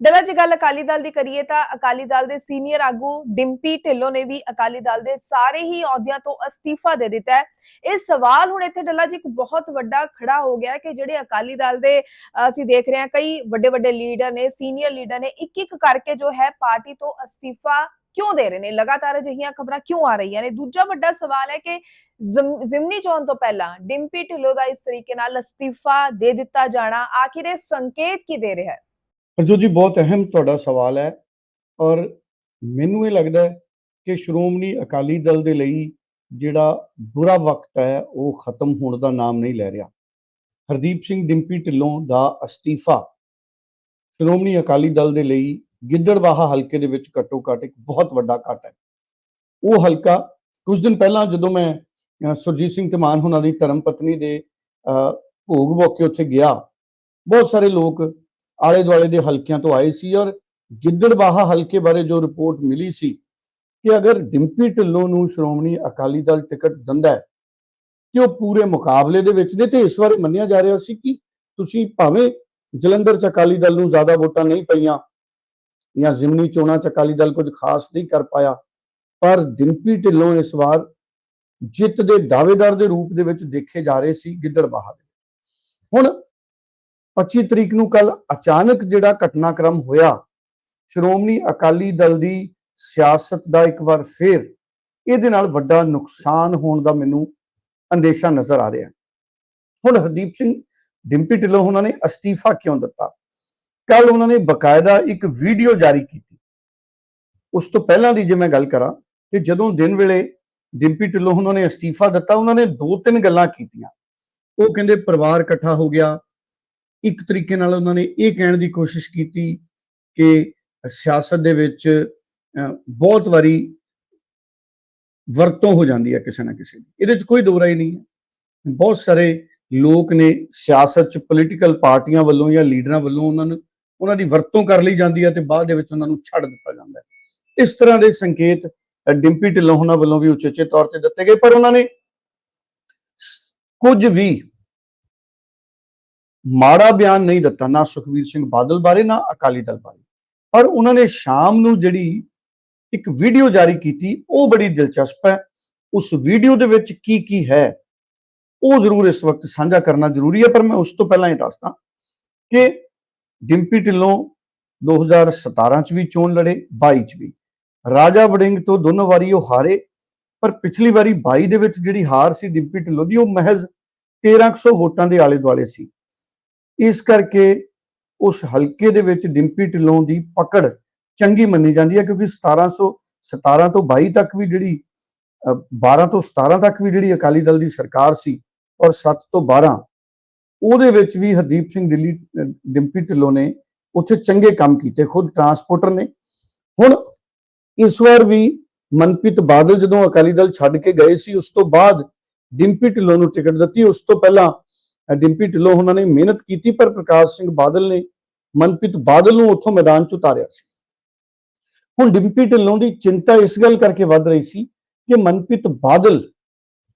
ਡੱਲਾ ਜੀ ਗੱਲ ਅਕਾਲੀ ਦਲ ਦੀ ਕਰੀਏ ਤਾਂ ਅਕਾਲੀ ਦਲ ਦੇ ਸੀਨੀਅਰ ਆਗੂ ਡਿੰਪੀ ਢਿੱਲੋਂ ਨੇ ਵੀ ਅਕਾਲੀ ਦਲ ਦੇ ਸਾਰੇ ਹੀ ਅਹੁਦਿਆਂ ਤੋਂ ਅਸਤੀਫਾ ਦੇ ਦਿੱਤਾ ਹੈ। ਇਹ ਸਵਾਲ ਹੁਣ ਇੱਥੇ ਡੱਲਾ ਜੀ ਇੱਕ ਬਹੁਤ ਵੱਡਾ ਖੜਾ ਹੋ ਗਿਆ ਕਿ ਜਿਹੜੇ ਅਕਾਲੀ ਦਲ ਦੇ ਅਸੀਂ ਦੇਖ ਰਹੇ ਹਾਂ ਕਈ ਵੱਡੇ ਵੱਡੇ ਲੀਡਰ ਨੇ, ਸੀਨੀਅਰ ਲੀਡਰ ਨੇ ਇੱਕ ਇੱਕ ਕਰਕੇ ਜੋ ਹੈ ਪਾਰਟੀ ਤੋਂ ਅਸਤੀਫਾ ਕਿਉਂ ਦੇ ਰਹੇ ਨੇ? ਲਗਾਤਾਰ ਅਜਿਹੀਆਂ ਖਬਰਾਂ ਕਿਉਂ ਆ ਰਹੀਆਂ ਨੇ? ਦੂਜਾ ਵੱਡਾ ਸਵਾਲ ਹੈ ਕਿ ਜ਼ਿਮਨੀ ਚੋਣ ਤੋਂ ਪਹਿਲਾਂ ਡਿੰਪੀ ਢਿੱਲੋਂ ਦਾ ਇਸ ਤਰੀਕੇ ਨਾਲ ਅਸਤੀਫਾ ਦੇ ਦਿੱਤਾ ਜਾਣਾ ਆਖਿਰ ਇਹ ਸੰਕੇਤ ਕੀ ਦੇ ਰਿਹਾ ਹੈ? ਹਰਜੋਤ ਜੀ ਬਹੁਤ ਅਹਿਮ ਤੁਹਾਡਾ ਸਵਾਲ ਹੈ ਔਰ ਮੈਨੂੰ ਇਹ ਲੱਗਦਾ ਹੈ ਕਿ ਸ਼੍ਰੋਮਣੀ ਅਕਾਲੀ ਦਲ ਦੇ ਲਈ ਜਿਹੜਾ ਬੁਰਾ ਵਕਤ ਹੈ ਉਹ ਖਤਮ ਹੋਣ ਦਾ ਨਾਮ ਨਹੀਂ ਲੈ ਰਿਹਾ। ਹਰਦੀਪ ਸਿੰਘ ਡਿੰਪੀ ਢਿੱਲੋਂ ਦਾ ਅਸਤੀਫਾ ਸ਼੍ਰੋਮਣੀ ਅਕਾਲੀ ਦਲ ਦੇ ਲਈ ਗਿੱਦੜਬਾਹਾ ਹਲਕੇ ਦੇ ਵਿੱਚ ਘੱਟੋ ਘੱਟ ਇੱਕ ਬਹੁਤ ਵੱਡਾ ਘਟ ਹੈ। ਉਹ ਹਲਕਾ ਕੁਝ ਦਿਨ ਪਹਿਲਾਂ ਜਦੋਂ ਮੈਂ ਸੁਰਜੀਤ ਸਿੰਘ ਧਮਾਨ ਹੁਣਾਂ ਦੀ ਧਰਮ ਪਤਨੀ ਦੇ ਅਹ, ਭੋਗ ਮੌਕੇ ਉੱਥੇ ਗਿਆ ਬਹੁਤ ਸਾਰੇ ਲੋਕ ਆਲੇ ਦੁਆਲੇ ਦੇ ਹਲਕਿਆਂ ਤੋਂ ਆਏ ਸੀ ਔਰ ਗਿੱਦੜਬਾਹਾ ਹਲਕੇ ਬਾਰੇ ਜੋ ਰਿਪੋਰਟ ਮਿਲੀ ਸੀ ਕਿ ਅਗਰ ਡਿੰਪੀ ਢਿੱਲੋਂ ਨੂੰ ਸ਼੍ਰੋਮਣੀ ਅਕਾਲੀ ਦਲ ਟਿਕਟ ਦਿੰਦਾ ਹੈ ਕਿ ਉਹ ਪੂਰੇ ਮੁਕਾਬਲੇ ਦੇ ਵਿੱਚ ਨੇ, ਤੇ ਇਸ ਵਾਰ ਮੰਨਿਆ ਜਾ ਰਿਹਾ ਸੀ ਕਿ ਤੁਸੀਂ ਭਾਵੇਂ ਜਲੰਧਰ ਚ ਅਕਾਲੀ ਦਲ ਨੂੰ ਜ਼ਿਆਦਾ ਵੋਟਾਂ ਨਹੀਂ ਪਈਆਂ ਜਾਂ ਜ਼ਿਮਨੀ ਚੋਣਾਂ ਚ ਅਕਾਲੀ ਦਲ ਕੁਝ ਖਾਸ ਨਹੀਂ ਕਰ ਪਾਇਆ, ਪਰ ਡਿੰਪੀ ਢਿੱਲੋਂ ਇਸ ਵਾਰ ਜਿੱਤ ਦੇ ਦਾਅਵੇਦਾਰ ਦੇ ਰੂਪ ਦੇ ਵਿੱਚ ਦੇਖੇ ਜਾ ਰਹੇ ਸੀ ਗਿੱਦੜਬਾਹਾ ਦੇ। ਹੁਣ 25 ਤਰੀਕ ਨੂੰ ਕੱਲ ਅਚਾਨਕ ਜਿਹੜਾ ਘਟਨਾਕ੍ਰਮ ਹੋਇਆ, ਸ਼੍ਰੋਮਣੀ ਅਕਾਲੀ ਦਲ ਦੀ ਸਿਆਸਤ ਦਾ ਇੱਕ ਵਾਰ ਫੇਰ ਇਹਦੇ ਨਾਲ ਵੱਡਾ ਨੁਕਸਾਨ ਹੋਣ ਦਾ ਮੈਨੂੰ ਅੰਦੇਸ਼ਾ ਨਜ਼ਰ ਆ ਰਿਹਾ। ਹੁਣ ਹਰਦੀਪ ਸਿੰਘ ਡਿੰਪੀ ਢਿੱਲੋਂ ਉਹਨਾਂ ਨੇ ਅਸਤੀਫਾ ਕਿਉਂ ਦਿੱਤਾ? ਕੱਲ ਉਹਨਾਂ ਨੇ ਬਕਾਇਦਾ ਇੱਕ ਵੀਡੀਓ ਜਾਰੀ ਕੀਤੀ। ਉਸ ਤੋਂ ਪਹਿਲਾਂ ਦੀ ਜੇ ਮੈਂ ਗੱਲ ਕਰਾਂ ਕਿ ਜਦੋਂ ਦਿਨ ਵੇਲੇ ਡਿੰਪੀ ਢਿੱਲੋਂ ਉਹਨਾਂ ਨੇ ਅਸਤੀਫਾ ਦਿੱਤਾ, ਉਹਨਾਂ ਨੇ ਦੋ ਤਿੰਨ ਗੱਲਾਂ ਕੀਤੀਆਂ। ਉਹ ਕਹਿੰਦੇ ਪਰਿਵਾਰ ਇਕੱਠਾ ਹੋ ਗਿਆ ਇੱਕ ਤਰੀਕੇ ਨਾਲ ਉਹਨਾਂ ਨੇ ਇਹ ਕਹਿਣ ਦੀ ਕੋਸ਼ਿਸ਼ ਕੀਤੀ ਕਿ ਸਿਆਸਤ ਦੇ ਵਿੱਚ ਅਹ, ਬਹੁਤ ਵਾਰੀ ਵਰਤੋਂ ਹੋ ਜਾਂਦੀ ਹੈ ਕਿਸੇ ਨਾ ਕਿਸੇ ਦੀ। ਇਹਦੇ 'ਚ ਕੋਈ ਦੋ ਰਾਏ ਨਹੀਂ ਹੈ। ਬਹੁਤ ਸਾਰੇ ਲੋਕ ਨੇ ਸਿਆਸਤ 'ਚ ਪੋਲੀਟੀਕਲ ਪਾਰਟੀਆਂ ਵੱਲੋਂ ਜਾਂ ਲੀਡਰਾਂ ਵੱਲੋਂ ਉਹਨਾਂ ਨੂੰ ਉਹਨਾਂ ਦੀ ਵਰਤੋਂ ਕਰ ਲਈ ਜਾਂਦੀ ਹੈ ਤੇ ਬਾਅਦ ਦੇ ਵਿੱਚ ਉਹਨਾਂ ਨੂੰ ਛੱਡ ਦਿੱਤਾ ਜਾਂਦਾ ਹੈ। ਇਸ ਤਰ੍ਹਾਂ ਦੇ ਸੰਕੇਤ ਡਿੰਪੀ ਢਿੱਲੋਂ ਉਹਨਾਂ ਵੱਲੋਂ ਵੀ ਉਚੇਚੇ ਤੌਰ ਤੇ ਦਿੱਤੇ ਗਏ ਪਰ ਉਹਨਾਂ ਨੇ ਸ- ਕੁਝ ਵੀ ਮਾੜਾ ਬਿਆਨ ਨਹੀਂ ਦਿੱਤਾ, ਨਾ ਸੁਖਵੀਰ ਸਿੰਘ ਬਾਦਲ ਬਾਰੇ, ਨਾ ਅਕਾਲੀ ਦਲ ਬਾਰੇ। ਪਰ ਉਹਨਾਂ ਨੇ ਸ਼ਾਮ ਨੂੰ ਜਿਹੜੀ ਇੱਕ ਵੀਡੀਓ ਜਾਰੀ ਕੀਤੀ, ਉਹ ਬੜੀ ਦਿਲਚਸਪ ਹੈ। ਉਸ ਵੀਡੀਓ ਦੇ ਵਿੱਚ ਕੀ ਕੀ ਹੈ, ਉਹ ਜ਼ਰੂਰ ਇਸ ਵਕਤ ਸਾਂਝਾ ਕਰਨਾ ਜ਼ਰੂਰੀ ਹੈ, ਪਰ ਮੈਂ ਉਸ ਤੋਂ ਪਹਿਲਾਂ ਇਹ ਦੱਸਦਾ ਕਿ ਡਿੰਪੀ ਢਿੱਲੋਂ 2017 ਚ ਵੀ ਚੋਣ ਲੜੇ 22 ਚ ਵੀ। ਰਾਜਾ ਵੜਿੰਗ ਤੋਂ ਦੋਨੋਂ ਵਾਰੀ ਉਹ ਹਾਰੇ, ਪਰ ਪਿਛਲੀ ਵਾਰੀ 22 ਦੇ ਵਿੱਚ ਜਿਹੜੀ ਹਾਰ ਸੀ ਡਿੰਪੀ ਢਿੱਲੋਂ ਦੀ, ਉਹ ਮਹਿਜ਼ 1300 ਵੋਟਾਂ ਦੇ ਆਲੇ ਦੁਆਲੇ ਸੀ। ਇਸ ਕਰਕੇ ਉਸ ਹਲਕੇ ਦੇ ਵਿੱਚ ਡਿੰਪੀ ਢਿੱਲੋਂ ਦੀ ਪਕੜ ਚੰਗੀ ਮੰਨੀ ਜਾਂਦੀ ਹੈ ਕਿਉਂਕਿ 1700 17 ਤੋਂ 22 ਤੱਕ ਵੀ ਜਿਹੜੀ ਅ, 12 ਤੋਂ 17 ਤੱਕ ਵੀ ਜਿਹੜੀ ਅਕਾਲੀ ਦਲ ਦੀ ਸਰਕਾਰ ਸੀ ਔਰ 7 ਤੋਂ 12 ਉਹਦੇ ਵਿੱਚ ਵੀ ਹਰਦੀਪ ਸਿੰਘ ਦਿੱਲੀ ਡਿੰਪੀ ਢਿੱਲੋਂ ਨੇ ਉੱਥੇ ਚੰਗੇ ਕੰਮ ਕੀਤੇ ਖੁਦ ਟਰਾਂਸਪੋਰਟਰ ਨੇ। ਹੁਣ ਇਸ ਵਾਰ ਵੀ ਮਨਪ੍ਰੀਤ ਬਾਦਲ ਜਦੋਂ ਅਕਾਲੀ ਦਲ ਛੱਡ ਕੇ ਗਏ ਸੀ ਉਸ ਤੋਂ ਬਾਅਦ ਡਿੰਪੀ ਢਿੱਲੋਂ ਨੂੰ ਟਿਕਟ ਦਿੱਤੀ ਉਸ ਤੋਂ ਪਹਿਲਾਂ ਡਿੰਪੀ ਢਿੱਲੋਂ ਉਹਨਾਂ ਨੇ ਮਿਹਨਤ ਕੀਤੀ, ਪਰ ਪ੍ਰਕਾਸ਼ ਸਿੰਘ ਬਾਦਲ ਨੇ ਮਨਪ੍ਰੀਤ ਬਾਦਲ ਨੂੰ ਉੱਥੋਂ ਮੈਦਾਨ 'ਚ ਉਤਾਰਿਆ ਸੀ। ਹੁਣ ਡਿੰਪੀ ਢਿੱਲੋਂ ਦੀ ਚਿੰਤਾ ਇਸ ਗੱਲ ਕਰਕੇ ਵੱਧ ਰਹੀ ਸੀ ਕਿ ਮਨਪ੍ਰੀਤ ਬਾਦਲ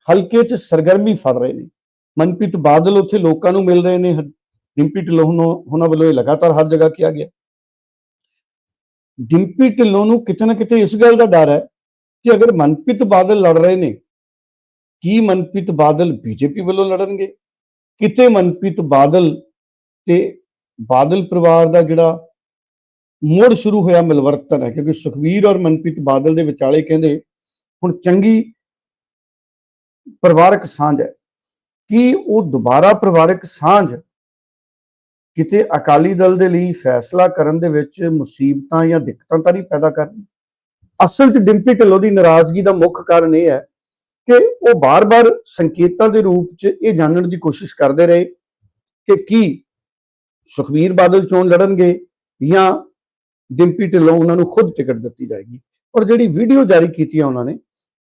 ਹਲਕੇ 'ਚ ਸਰਗਰਮੀ ਫੜ ਰਹੇ ਨੇ। ਮਨਪ੍ਰੀਤ ਬਾਦਲ ਉੱਥੇ ਲੋਕਾਂ ਨੂੰ ਮਿਲ ਰਹੇ ਨੇ ਡਿੰਪੀ ਢਿੱਲੋਂ ਉਹਨਾਂ ਵੱਲੋਂ ਇਹ ਲਗਾਤਾਰ ਹਰ ਜਗ੍ਹਾ ਕਿਹਾ ਗਿਆ। ਡਿੰਪੀ ਢਿੱਲੋਂ ਨੂੰ ਕਿਤੇ ਨਾ ਕਿਤੇ ਇਸ ਗੱਲ ਦਾ ਡਰ ਹੈ ਕਿ ਅਗਰ ਮਨਪ੍ਰੀਤ ਬਾਦਲ ਲੜ ਰਹੇ ਨੇ, ਕੀ ਮਨਪ੍ਰੀਤ ਬਾਦਲ ਬੀਜੇਪੀ ਵੱਲੋਂ ਲੜਨਗੇ? ਕਿਤੇ ਮਨਪ੍ਰੀਤ ਬਾਦਲ ਤੇ ਬਾਦਲ ਪਰਿਵਾਰ ਦਾ ਜਿਹੜਾ ਮੁੜ ਸ਼ੁਰੂ ਹੋਇਆ ਮਿਲਵਰਤਨ ਹੈ, ਕਿਉਂਕਿ ਸੁਖਵੀਰ ਔਰ ਮਨਪ੍ਰੀਤ ਬਾਦਲ ਦੇ ਵਿਚਾਲੇ ਕਹਿੰਦੇ ਹੁਣ ਚੰਗੀ ਪਰਿਵਾਰਕ ਸਾਂਝ ਹੈ। ਕੀ ਉਹ ਦੁਬਾਰਾ ਪਰਿਵਾਰਕ ਸਾਂਝ ਕਿਤੇ ਅਕਾਲੀ ਦਲ ਦੇ ਲਈ ਫੈਸਲਾ ਕਰਨ ਦੇ ਵਿੱਚ ਮੁਸੀਬਤਾਂ ਜਾਂ ਦਿੱਕਤਾਂ ਤਾਂ ਨਹੀਂ ਪੈਦਾ ਕਰਨੀ ਅਸਲ 'ਚ ਡਿੰਪੀ ਢਿੱਲੋਂ ਦੀ ਨਾਰਾਜ਼ਗੀ ਦਾ ਮੁੱਖ ਕਾਰਨ ਇਹ ਹੈ ਕਿ ਉਹ ਬਾਰ-ਬਾਰ ਸੰਕੇਤਾਂ ਦੇ ਰੂਪ 'ਚ ਇਹ ਜਾਣਨ ਦੀ ਕੋਸ਼ਿਸ਼ ਕਰਦੇ ਰਹੇ ਕਿ ਕੀ ਸੁਖਵੀਰ ਬਾਦਲ ਚੋਣ ਲੜਨਗੇ ਜਾਂ ਡਿੰਪੀ ਢਿੱਲੋਂ ਉਹਨਾਂ ਨੂੰ ਖੁਦ ਟਿਕਟ ਦਿੱਤੀ ਜਾਏਗੀ। ਔਰ ਜਿਹੜੀ ਵੀਡੀਓ ਜਾਰੀ ਕੀਤੀ ਆ ਉਹਨਾਂ ਨੇ,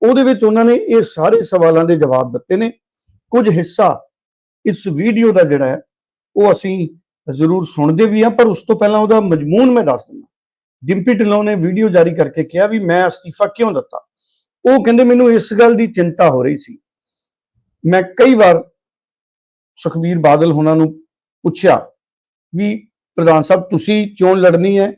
ਉਹਦੇ ਵਿੱਚ ਉਹਨਾਂ ਨੇ ਇਹ ਸਾਰੇ ਸਵਾਲਾਂ ਦੇ ਜਵਾਬ ਦਿੱਤੇ ਨੇ। ਕੁਝ ਹਿੱਸਾ ਇਸ ਵੀਡੀਓ ਦਾ ਜਿਹੜਾ ਹੈ, ਉਹ ਅਸੀਂ ਜ਼ਰੂਰ ਸੁਣਦੇ ਵੀ ਹਾਂ, ਪਰ ਉਸ ਤੋਂ ਪਹਿਲਾਂ ਉਹਦਾ ਮਜਮੂਨ ਮੈਂ ਦੱਸ ਦਿੰਦਾ। ਡਿੰਪੀ ਢਿੱਲੋਂ ਨੇ ਵੀਡੀਓ ਜਾਰੀ ਕਰਕੇ ਕਿਹਾ ਵੀ ਮੈਂ ਅਸਤੀਫਾ ਕਿਉਂ ਦਿੱਤਾ? ਉਹ ਕਹਿੰਦੇ ਮੈਨੂੰ ਇਸ ਗੱਲ ਦੀ ਚਿੰਤਾ ਹੋ ਰਹੀ ਸੀ। ਮੈਂ ਕਈ ਵਾਰ ਸੁਖਬੀਰ ਬਾਦਲ ਉਹਨਾਂ ਨੂੰ ਪੁੱਛਿਆ ਵੀ ਪ੍ਰਧਾਨ ਸਾਹਿਬ, ਤੁਸੀਂ ਚੋਣ ਲੜਨੀ ਹੈ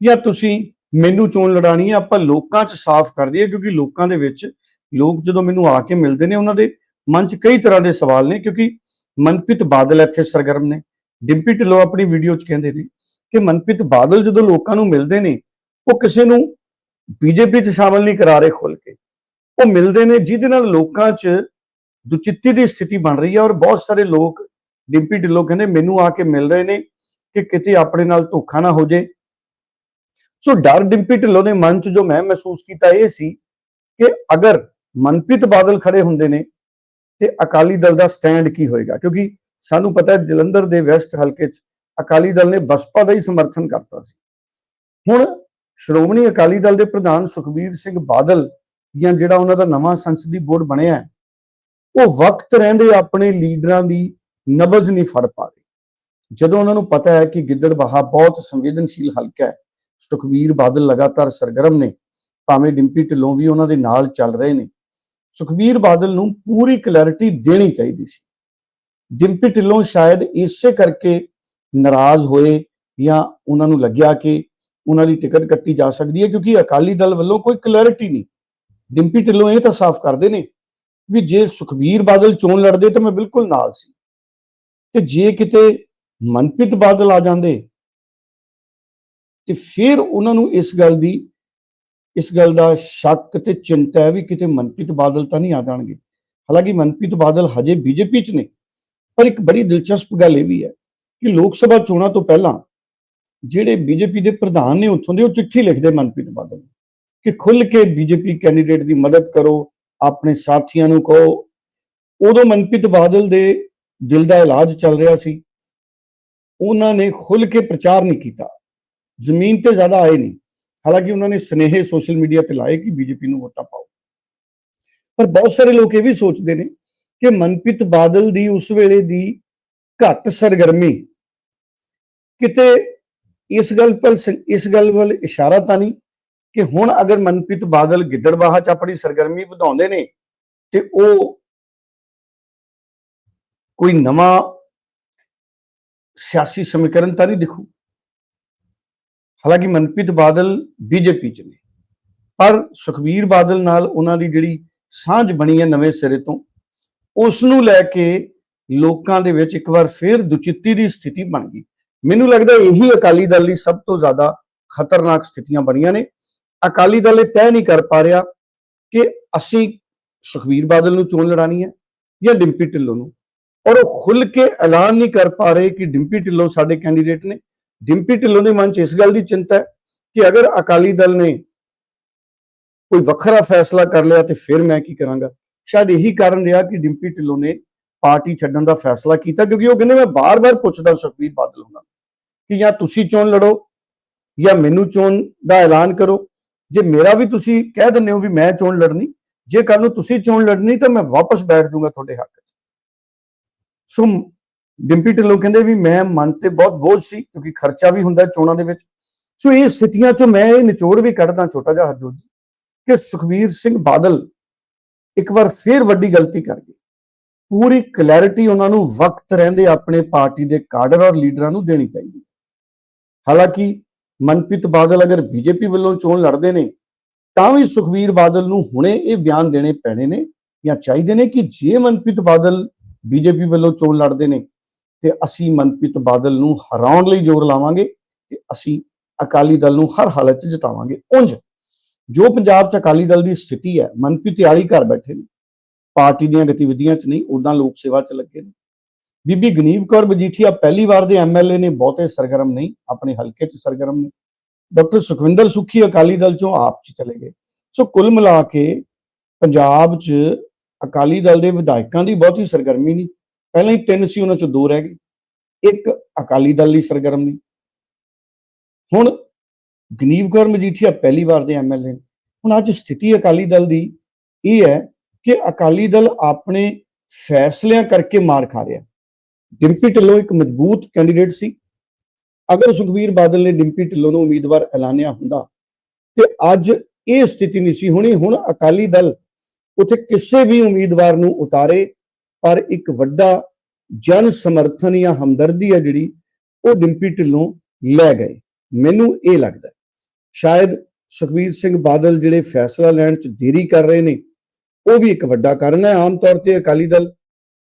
ਜਾਂ ਤੁਸੀਂ ਮੈਨੂੰ ਚੋਣ ਲੜਾਣੀ ਹੈ? ਆਪਾਂ ਲੋਕਾਂ 'ਚ ਸਾਫ਼ ਕਰ ਦਈਏ ਕਿਉਂਕਿ ਲੋਕਾਂ ਦੇ ਵਿੱਚ ਲੋਕ ਜਦੋਂ ਮੈਨੂੰ ਆ ਕੇ ਮਿਲਦੇ ਨੇ, ਉਹਨਾਂ ਦੇ ਮਨ 'ਚ ਕਈ ਤਰ੍ਹਾਂ ਦੇ ਸਵਾਲ ਨੇ ਕਿਉਂਕਿ ਮਨਪ੍ਰੀਤ ਬਾਦਲ ਇੱਥੇ ਸਰਗਰਮ ਨੇ। ਡਿੰਪੀ ਢਿੱਲੋਂ ਆਪਣੀ ਵੀਡੀਓ 'ਚ ਕਹਿੰਦੇ ਨੇ ਕਿ ਮਨਪ੍ਰੀਤ ਬਾਦਲ ਜਦੋਂ ਲੋਕਾਂ ਨੂੰ ਮਿਲਦੇ ਨੇ, ਉਹ ਕਿਸੇ ਨੂੰ ਬੀਜੇਪੀ 'ਚ ਸ਼ਾਮਲ ਨਹੀਂ ਕਰਾ ਰਹੇ ਖੁੱਲ ਕੇ। ਉਹ ਮਿਲਦੇ ਨੇ, ਜਿਹਦੇ ਨਾਲ ਲੋਕਾਂ 'ਚ ਦੁਚਿੱਤੀ ਦੀ ਸਥਿਤੀ ਬਣ ਰਹੀ ਹੈ ਔਰ ਬਹੁਤ ਸਾਰੇ ਲੋਕ, ਡਿੰਪੀ ਢਿੱਲੋਂ ਕਹਿੰਦੇ, ਮੈਨੂੰ ਆ ਕੇ ਮਿਲ ਰਹੇ ਨੇ ਕਿ ਕਿਤੇ ਆਪਣੇ ਨਾਲ ਧੋਖਾ ਨਾ ਹੋ ਜੇ। ਸੋ ਡਰ ਡਿੰਪੀ ਢਿੱਲੋਂ ਦੇ ਮਨ 'ਚ ਜੋ ਮੈਂ ਮਹਿਸੂਸ ਕੀਤਾ ਇਹ ਸੀ ਕਿ ਅਗਰ ਮਨਪ੍ਰੀਤ ਬਾਦਲ ਖੜੇ ਹੁੰਦੇ ਨੇ ਤੇ ਅਕਾਲੀ ਦਲ ਦਾ ਸਟੈਂਡ ਕੀ ਹੋਏਗਾ? ਕਿਉਂਕਿ ਸਾਨੂੰ ਪਤਾ ਹੈ ਜਲੰਧਰ ਦੇ ਵੈਸਟ ਹਲਕੇ 'ਚ ਅਕਾਲੀ ਦਲ ਨੇ ਬਸਪਾ ਦਾ ਹੀ ਸਮਰਥਨ ਕਰਤਾ ਸੀ। ਹੁਣ ਸ਼੍ਰੋਮਣੀ ਅਕਾਲੀ ਦਲ ਦੇ ਪ੍ਰਧਾਨ ਸੁਖਬੀਰ ਸਿੰਘ ਬਾਦਲ ਜਾਂ ਜਿਹੜਾ ਉਹਨਾਂ ਦਾ ਨਵਾਂ ਸੰਸਦੀ ਬੋਰਡ ਬਣਿਆ ਉਹ ਵਕਤ ਰਹਿੰਦੇ ਆਪਣੇ ਲੀਡਰਾਂ ਦੀ ਨਬਜ਼ ਨਹੀਂ ਫੜ ਪਾ ਰਹੇ। ਜਦੋਂ ਉਹਨਾਂ ਨੂੰ ਪਤਾ ਹੈ ਕਿ ਗਿੱਦੜਬਾਹਾ ਬਹੁਤ ਸੰਵੇਦਨਸ਼ੀਲ ਹਲਕਾ ਹੈ, ਸੁਖਬੀਰ ਬਾਦਲ ਲਗਾਤਾਰ ਸਰਗਰਮ ਨੇ, ਭਾਵੇਂ ਡਿੰਪੀ ਢਿੱਲੋਂ ਵੀ ਉਹਨਾਂ ਦੇ ਨਾਲ ਚੱਲ ਰਹੇ ਨੇ, ਸੁਖਬੀਰ ਬਾਦਲ ਨੂੰ ਪੂਰੀ ਕਲੈਰਿਟੀ ਦੇਣੀ ਚਾਹੀਦੀ ਸੀ। ਡਿੰਪੀ ਢਿੱਲੋਂ ਸ਼ਾਇਦ ਇਸੇ ਕਰਕੇ ਨਾਰਾਜ਼ ਹੋਏ ਜਾਂ ਉਹਨਾਂ ਨੂੰ ਲੱਗਿਆ ਕਿ ਉਹਨਾਂ ਦੀ ਟਿਕਟ ਕੱਟੀ ਜਾ ਸਕਦੀ ਹੈ ਕਿਉਂਕਿ ਅਕਾਲੀ ਦਲ ਵੱਲੋਂ ਕੋਈ ਕਲੈਰਿਟੀ ਨਹੀਂ। ਡਿੰਪੀ ਢਿੱਲੋਂ ਇਹ ਤਾਂ ਸਾਫ਼ ਕਰਦੇ ਨੇ ਵੀ ਜੇ ਸੁਖਬੀਰ ਬਾਦਲ ਚੋਣ ਲੜਦੇ ਤਾਂ ਮੈਂ ਬਿਲਕੁਲ ਨਾਲ ਸੀ। ਤੇ ਜੇ ਕਿਤੇ ਮਨਪ੍ਰੀਤ ਬਾਦਲ ਆ ਜਾਂਦੇ ਤੇ ਫਿਰ ਉਹਨਾਂ ਨੂੰ ਇਸ ਗੱਲ ਦੀ, ਇਸ ਗੱਲ ਦਾ ਸ਼ੱਕ ਤੇ ਚਿੰਤਾ ਹੈ ਵੀ ਕਿਤੇ ਮਨਪ੍ਰੀਤ ਬਾਦਲ ਤਾਂ ਨਹੀਂ ਆ ਜਾਣਗੇ। ਹਾਲਾਂਕਿ ਮਨਪ੍ਰੀਤ ਬਾਦਲ ਹਜੇ ਬੀਜੇਪੀ 'ਚ ਨੇ, ਪਰ ਇੱਕ ਬੜੀ ਦਿਲਚਸਪ ਗੱਲ ਇਹ ਵੀ ਹੈ ਕਿ ਲੋਕ ਸਭਾ ਚੋਣਾਂ ਤੋਂ ਪਹਿਲਾਂ ਜਿਹੜੇ ਬੀਜੇਪੀ ਦੇ ਪ੍ਰਧਾਨ ਨੇ ਉੱਥੋਂ ਦੇ, ਉਹ ਚਿੱਠੀ ਲਿਖਦੇ ਮਨਪ੍ਰੀਤ ਬਾਦਲ। ਕਿ ਖੁੱਲ ਕੇ ਬੀਜੇਪੀ ਕੈਂਡੀਡੇਟ ਦੀ ਮਦਦ ਕਰੋ, ਆਪਣੇ ਸਾਥੀਆਂ ਨੂੰ ਕਹੋ। ਉਦੋਂ ਮਨਪ੍ਰੀਤ ਬਾਦਲ ਦੇ ਦਿਲ ਦਾ ਇਲਾਜ ਚੱਲ ਰਿਹਾ ਸੀ। ਉਹਨਾਂ ਨੇ ਖੁੱਲ ਕੇ ਪ੍ਰਚਾਰ ਨਹੀਂ ਕੀਤਾ। ਜ਼ਮੀਨ ਤੇ ਜ਼ਿਆਦਾ ਆਏ ਨਹੀਂ। ਹਾਲਾਂਕਿ ਉਹਨਾਂ ਨੇ ਸਨੇਹੇ ਸੋਸ਼ਲ ਮੀਡੀਆ ਤੇ ਲਾਏ ਕਿ ਬੀਜੇਪੀ ਨੂੰ ਵੋਟਾਂ ਪਾਓ। ਪਰ ਬਹੁਤ ਸਾਰੇ ਲੋਕ ਇਹ ਵੀ ਸੋਚਦੇ ਨੇ ਕਿ ਮਨਪ੍ਰੀਤ ਬਾਦਲ ਦੀ ਉਸ ਵੇਲੇ ਦੀ ਘੱਟ ਸਰਗਰਮੀ ਕਿਤੇ ਇਸ ਗੱਲ ਪਰ ਇਸ ਗੱਲ ਵੱਲ ਇਸ਼ਾਰਾ ਤਾਂ ਨਹੀਂ ਕਿ ਹੁਣ ਅਗਰ ਮਨਪ੍ਰੀਤ ਬਾਦਲ ਗਿੱਦੜਬਾਹਾ ਚ ਆਪਣੀ ਸਰਗਰਮੀ ਵਧਾਉਂਦੇ ਨੇ ਤੇ ਉਹ ਕੋਈ ਨਵਾਂ ਸਿਆਸੀ ਸਮੀਕਰਨ ਤਾਂ ਨਹੀਂ ਦਿਖੂ। ਹਾਲਾਂਕਿ ਮਨਪ੍ਰੀਤ ਬਾਦਲ ਬੀਜੇਪੀ ਚ ਨੇ, ਪਰ ਸੁਖਬੀਰ ਬਾਦਲ ਨਾਲ ਉਹਨਾਂ ਦੀ ਜਿਹੜੀ ਸਾਂਝ ਬਣੀ ਹੈ ਨਵੇਂ ਸਿਰੇ ਤੋਂ, ਉਸ ਨੂੰ ਲੈ ਕੇ ਲੋਕਾਂ ਦੇ ਵਿੱਚ ਇੱਕ ਵਾਰ ਫੇਰ ਦੁਚਿੱਤੀ ਦੀ ਸਥਿਤੀ ਬਣ ਗਈ। ਮੈਨੂੰ ਲੱਗਦਾ ਇਹੀ ਅਕਾਲੀ ਦਲ ਲਈ ਸਭ ਤੋਂ ਜ਼ਿਆਦਾ ਖਤਰਨਾਕ ਸਥਿਤੀਆਂ ਬਣੀਆਂ ਨੇ। ਅਕਾਲੀ ਦਲ ਇਹ ਤੈਅ ਨਹੀਂ ਕਰ ਪਾ ਰਿਹਾ ਕਿ ਅਸੀਂ ਸੁਖਬੀਰ ਬਾਦਲ ਨੂੰ ਚੋਣ ਲੜਾਣੀ ਹੈ ਜਾਂ ਡਿੰਪੀ ਢਿੱਲੋਂ ਨੂੰ। ਔਰ ਉਹ ਖੁੱਲ ਕੇ ਐਲਾਨ ਨਹੀਂ ਕਰ ਪਾ ਰਹੇ ਕਿ ਡਿੰਪੀ ਢਿੱਲੋਂ ਸਾਡੇ ਕੈਂਡੀਡੇਟ ਨੇ। ਡਿੰਪੀ ਢਿੱਲੋਂ ਦੇ ਮਨ 'ਚ ਇਸ ਗੱਲ ਦੀ ਚਿੰਤਾ ਹੈ ਕਿ ਅਗਰ ਅਕਾਲੀ ਦਲ ਨੇ ਕੋਈ ਵੱਖਰਾ ਫੈਸਲਾ ਕਰ ਲਿਆ ਤੇ ਫਿਰ ਮੈਂ ਕੀ ਕਰਾਂਗਾ। ਸ਼ਾਇਦ ਇਹੀ ਕਾਰਨ ਰਿਹਾ ਕਿ ਡਿੰਪੀ ਢਿੱਲੋਂ ਨੇ ਪਾਰਟੀ ਛੱਡਣ ਦਾ ਫੈਸਲਾ ਕੀਤਾ ਕਿਉਂਕਿ ਉਹ ਕਹਿੰਦੇ ਮੈਂ ਬਾਰ-ਬਾਰ ਪੁੱਛਦਾ ਸੁਖਬੀਰ ਬਾਦਲ ਉਹਨਾਂ ਨੂੰ ਕਿ ਜਾਂ ਤੁਸੀਂ ਚੋਣ ਲੜੋ ਜਾਂ ਮੈਨੂੰ ਚੋਣ ਦਾ ਐਲਾਨ ਕਰੋ। ਜੇ ਮੇਰਾ ਵੀ ਤੁਸੀਂ ਕਹਿ ਦਿੰਦੇ ਹੋ ਵੀ ਮੈਂ ਚੋਣ ਲੜਨੀ, ਜੇ ਕੱਲ ਨੂੰ ਤੁਸੀਂ ਚੋਣ ਲੜਨੀ ਤਾਂ ਮੈਂ ਵਾਪਸ ਬੈਠ ਜਾਊਂਗਾ ਤੁਹਾਡੇ ਹੱਕ 'ਚ। ਸੋ ਡਿੰਪੀ ਢਿੱਲੋਂ ਕਹਿੰਦੇ ਵੀ ਮੈਂ ਮਨ ਤੇ ਬਹੁਤ ਬੋਝ ਸੀ ਕਿਉਂਕਿ ਖਰਚਾ ਵੀ ਹੁੰਦਾ ਚੋਣਾਂ ਦੇ ਵਿੱਚ। ਸੋ ਇਹ ਸਥਿਤੀਆਂ 'ਚੋਂ ਮੈਂ ਇਹ ਨਿਚੋੜ ਵੀ ਕੱਢਦਾ ਛੋਟਾ ਜਿਹਾ ਹਰਜੋਤ ਜੀ ਕਿ ਸੁਖਬੀਰ ਸਿੰਘ ਬਾਦਲ ਇੱਕ ਵਾਰ ਫੇਰ ਵੱਡੀ ਗਲਤੀ ਕਰ ਗਏ। ਪੂਰੀ ਕਲੈਰਿਟੀ ਉਹਨਾਂ ਨੂੰ ਵਕਤ ਰਹਿੰਦੇ ਆਪਣੇ ਪਾਰਟੀ ਦੇ ਕਾਡਰ ਔਰ ਲੀਡਰਾਂ ਨੂੰ ਦੇਣੀ ਚਾਹੀਦੀ ਹਾਲਾਂਕਿ ਮਨਪ੍ਰੀਤ ਬਾਦਲ ਅਗਰ ਬੀਜੇਪੀ ਵੱਲੋਂ ਚੋਣ ਲੜਦੇ ਨੇ, ਤਾਂ ਵੀ ਸੁਖਬੀਰ ਬਾਦਲ ਨੂੰ ਹੁਣੇ ਇਹ ਬਿਆਨ ਦੇਣੇ ਪੈਣੇ ਨੇ ਜਾਂ ਚਾਹੀਦੇ ਨੇ ਕਿ ਜੇ ਮਨਪ੍ਰੀਤ ਬਾਦਲ ਬੀਜੇਪੀ ਵੱਲੋਂ ਚੋਣ ਲੜਦੇ ਨੇ, ਤੇ ਅਸੀਂ ਮਨਪ੍ਰੀਤ ਬਾਦਲ ਨੂੰ ਹਰਾਉਣ ਲਈ ਜ਼ੋਰ ਲਾਵਾਂਗੇ ਤੇ ਅਸੀਂ ਅਕਾਲੀ ਦਲ ਨੂੰ ਹਰ ਹਾਲਤ 'ਚ ਜਿਤਾਵਾਂਗੇ। ਉਂਝ ਜੋ ਪੰਜਾਬ 'ਚ ਅਕਾਲੀ ਦਲ ਦੀ ਸਥਿਤੀ ਹੈ, ਮਨਪ੍ਰੀਤ ਤਿਆਰੀ ਘਰ ਬੈਠੇ ਨੇ, ਪਾਰਟੀ ਦੀਆਂ ਗਤੀਵਿਧੀਆਂ 'ਚ ਨਹੀਂ ਉਦਾਂ ਲੋਕ ਸੇਵਾ 'ਚ ਲੱਗੇ ਨੇ। ਬੀਬੀ ਗਨੀਵ ਕੌਰ ਮਜੀਠੀਆ ਪਹਿਲੀ ਵਾਰ ਦੇ ਐਮਐਲਏ ਨੇ, ਬਹੁਤੇ ਸਰਗਰਮ ਨਹੀਂ, ਆਪਣੇ ਹਲਕੇ 'ਚ ਸਰਗਰਮ ਨੇ। ਡਾਕਟਰ ਸੁਖਵਿੰਦਰ ਸੁਖੀ ਅਕਾਲੀ ਦਲ 'ਚੋਂ ਆਪ 'ਚ ਚਲੇ ਗਏ। ਸੋ ਕੁੱਲ ਮਿਲਾ ਕੇ ਪੰਜਾਬ 'ਚ ਅਕਾਲੀ ਦਲ ਦੇ ਵਿਧਾਇਕਾਂ ਦੀ ਬਹੁਤੀ ਸਰਗਰਮੀ ਨਹੀਂ। ਪਹਿਲਾਂ ਹੀ ਤਿੰਨ ਸੀ, ਉਹਨਾਂ 'ਚੋਂ ਦੋ ਰਹਿ ਗਏ। ਇੱਕ ਅਕਾਲੀ ਦਲ ਦੀ ਸਰਗਰਮ ਨਹੀਂ। ਹੁਣ ਗਨੀਵ ਕੌਰ ਮਜੀਠੀਆ ਪਹਿਲੀ ਵਾਰ ਦੇ ਐਮਐਲਏ ਨੇ। ਹੁਣ ਅੱਜ ਸਥਿਤੀ ਅਕਾਲੀ ਦਲ ਦੀ ਇਹ ਹੈ ਕਿ ਅਕਾਲੀ ਦਲ ਆਪਣੇ ਫੈਸਲਿਆਂ ਕਰਕੇ ਮਾਰ ਖਾ ਰਿਹਾ। ਡਿੰਪੀ ਢਿੱਲੋਂ ਇੱਕ ਮਜ਼ਬੂਤ ਕੈਂਡੀਡੇਟ ਸੀ। ਅਗਰ ਸੁਖਬੀਰ ਬਾਦਲ ਨੇ ਡਿੰਪੀ ਢਿੱਲੋਂ ਨੂੰ ਉਮੀਦਵਾਰ ਐਲਾਨਿਆ ਹੁੰਦਾ ਤੇ ਅੱਜ ਇਹ ਸਥਿਤੀ ਨਹੀਂ ਸੀ ਹੋਣੀ। ਹੁਣ ਅਕਾਲੀ ਦਲ ਉੱਥੇ ਕਿਸੇ ਵੀ ਉਮੀਦਵਾਰ ਨੂੰ ਉਤਾਰੇ, ਪਰ ਇੱਕ ਵੱਡਾ ਜਨ ਸਮਰਥਨ ਜਾਂ ਹਮਦਰਦੀ ਹੈ ਜਿਹੜੀ, ਉਹ ਡਿੰਪੀ ਢਿੱਲੋਂ ਲੈ ਗਏ। ਮੈਨੂੰ ਇਹ ਲੱਗਦਾ ਸ਼ਾਇਦ ਸੁਖਬੀਰ ਸਿੰਘ ਬਾਦਲ ਜਿਹੜੇ ਫੈਸਲਾ ਲੈਣ 'ਚ ਦੇਰੀ ਕਰ ਰਹੇ ਨੇ, ਉਹ ਵੀ ਇੱਕ ਵੱਡਾ ਕਾਰਨ ਹੈ। ਆਮ ਤੌਰ ਤੇ ਅਕਾਲੀ ਦਲ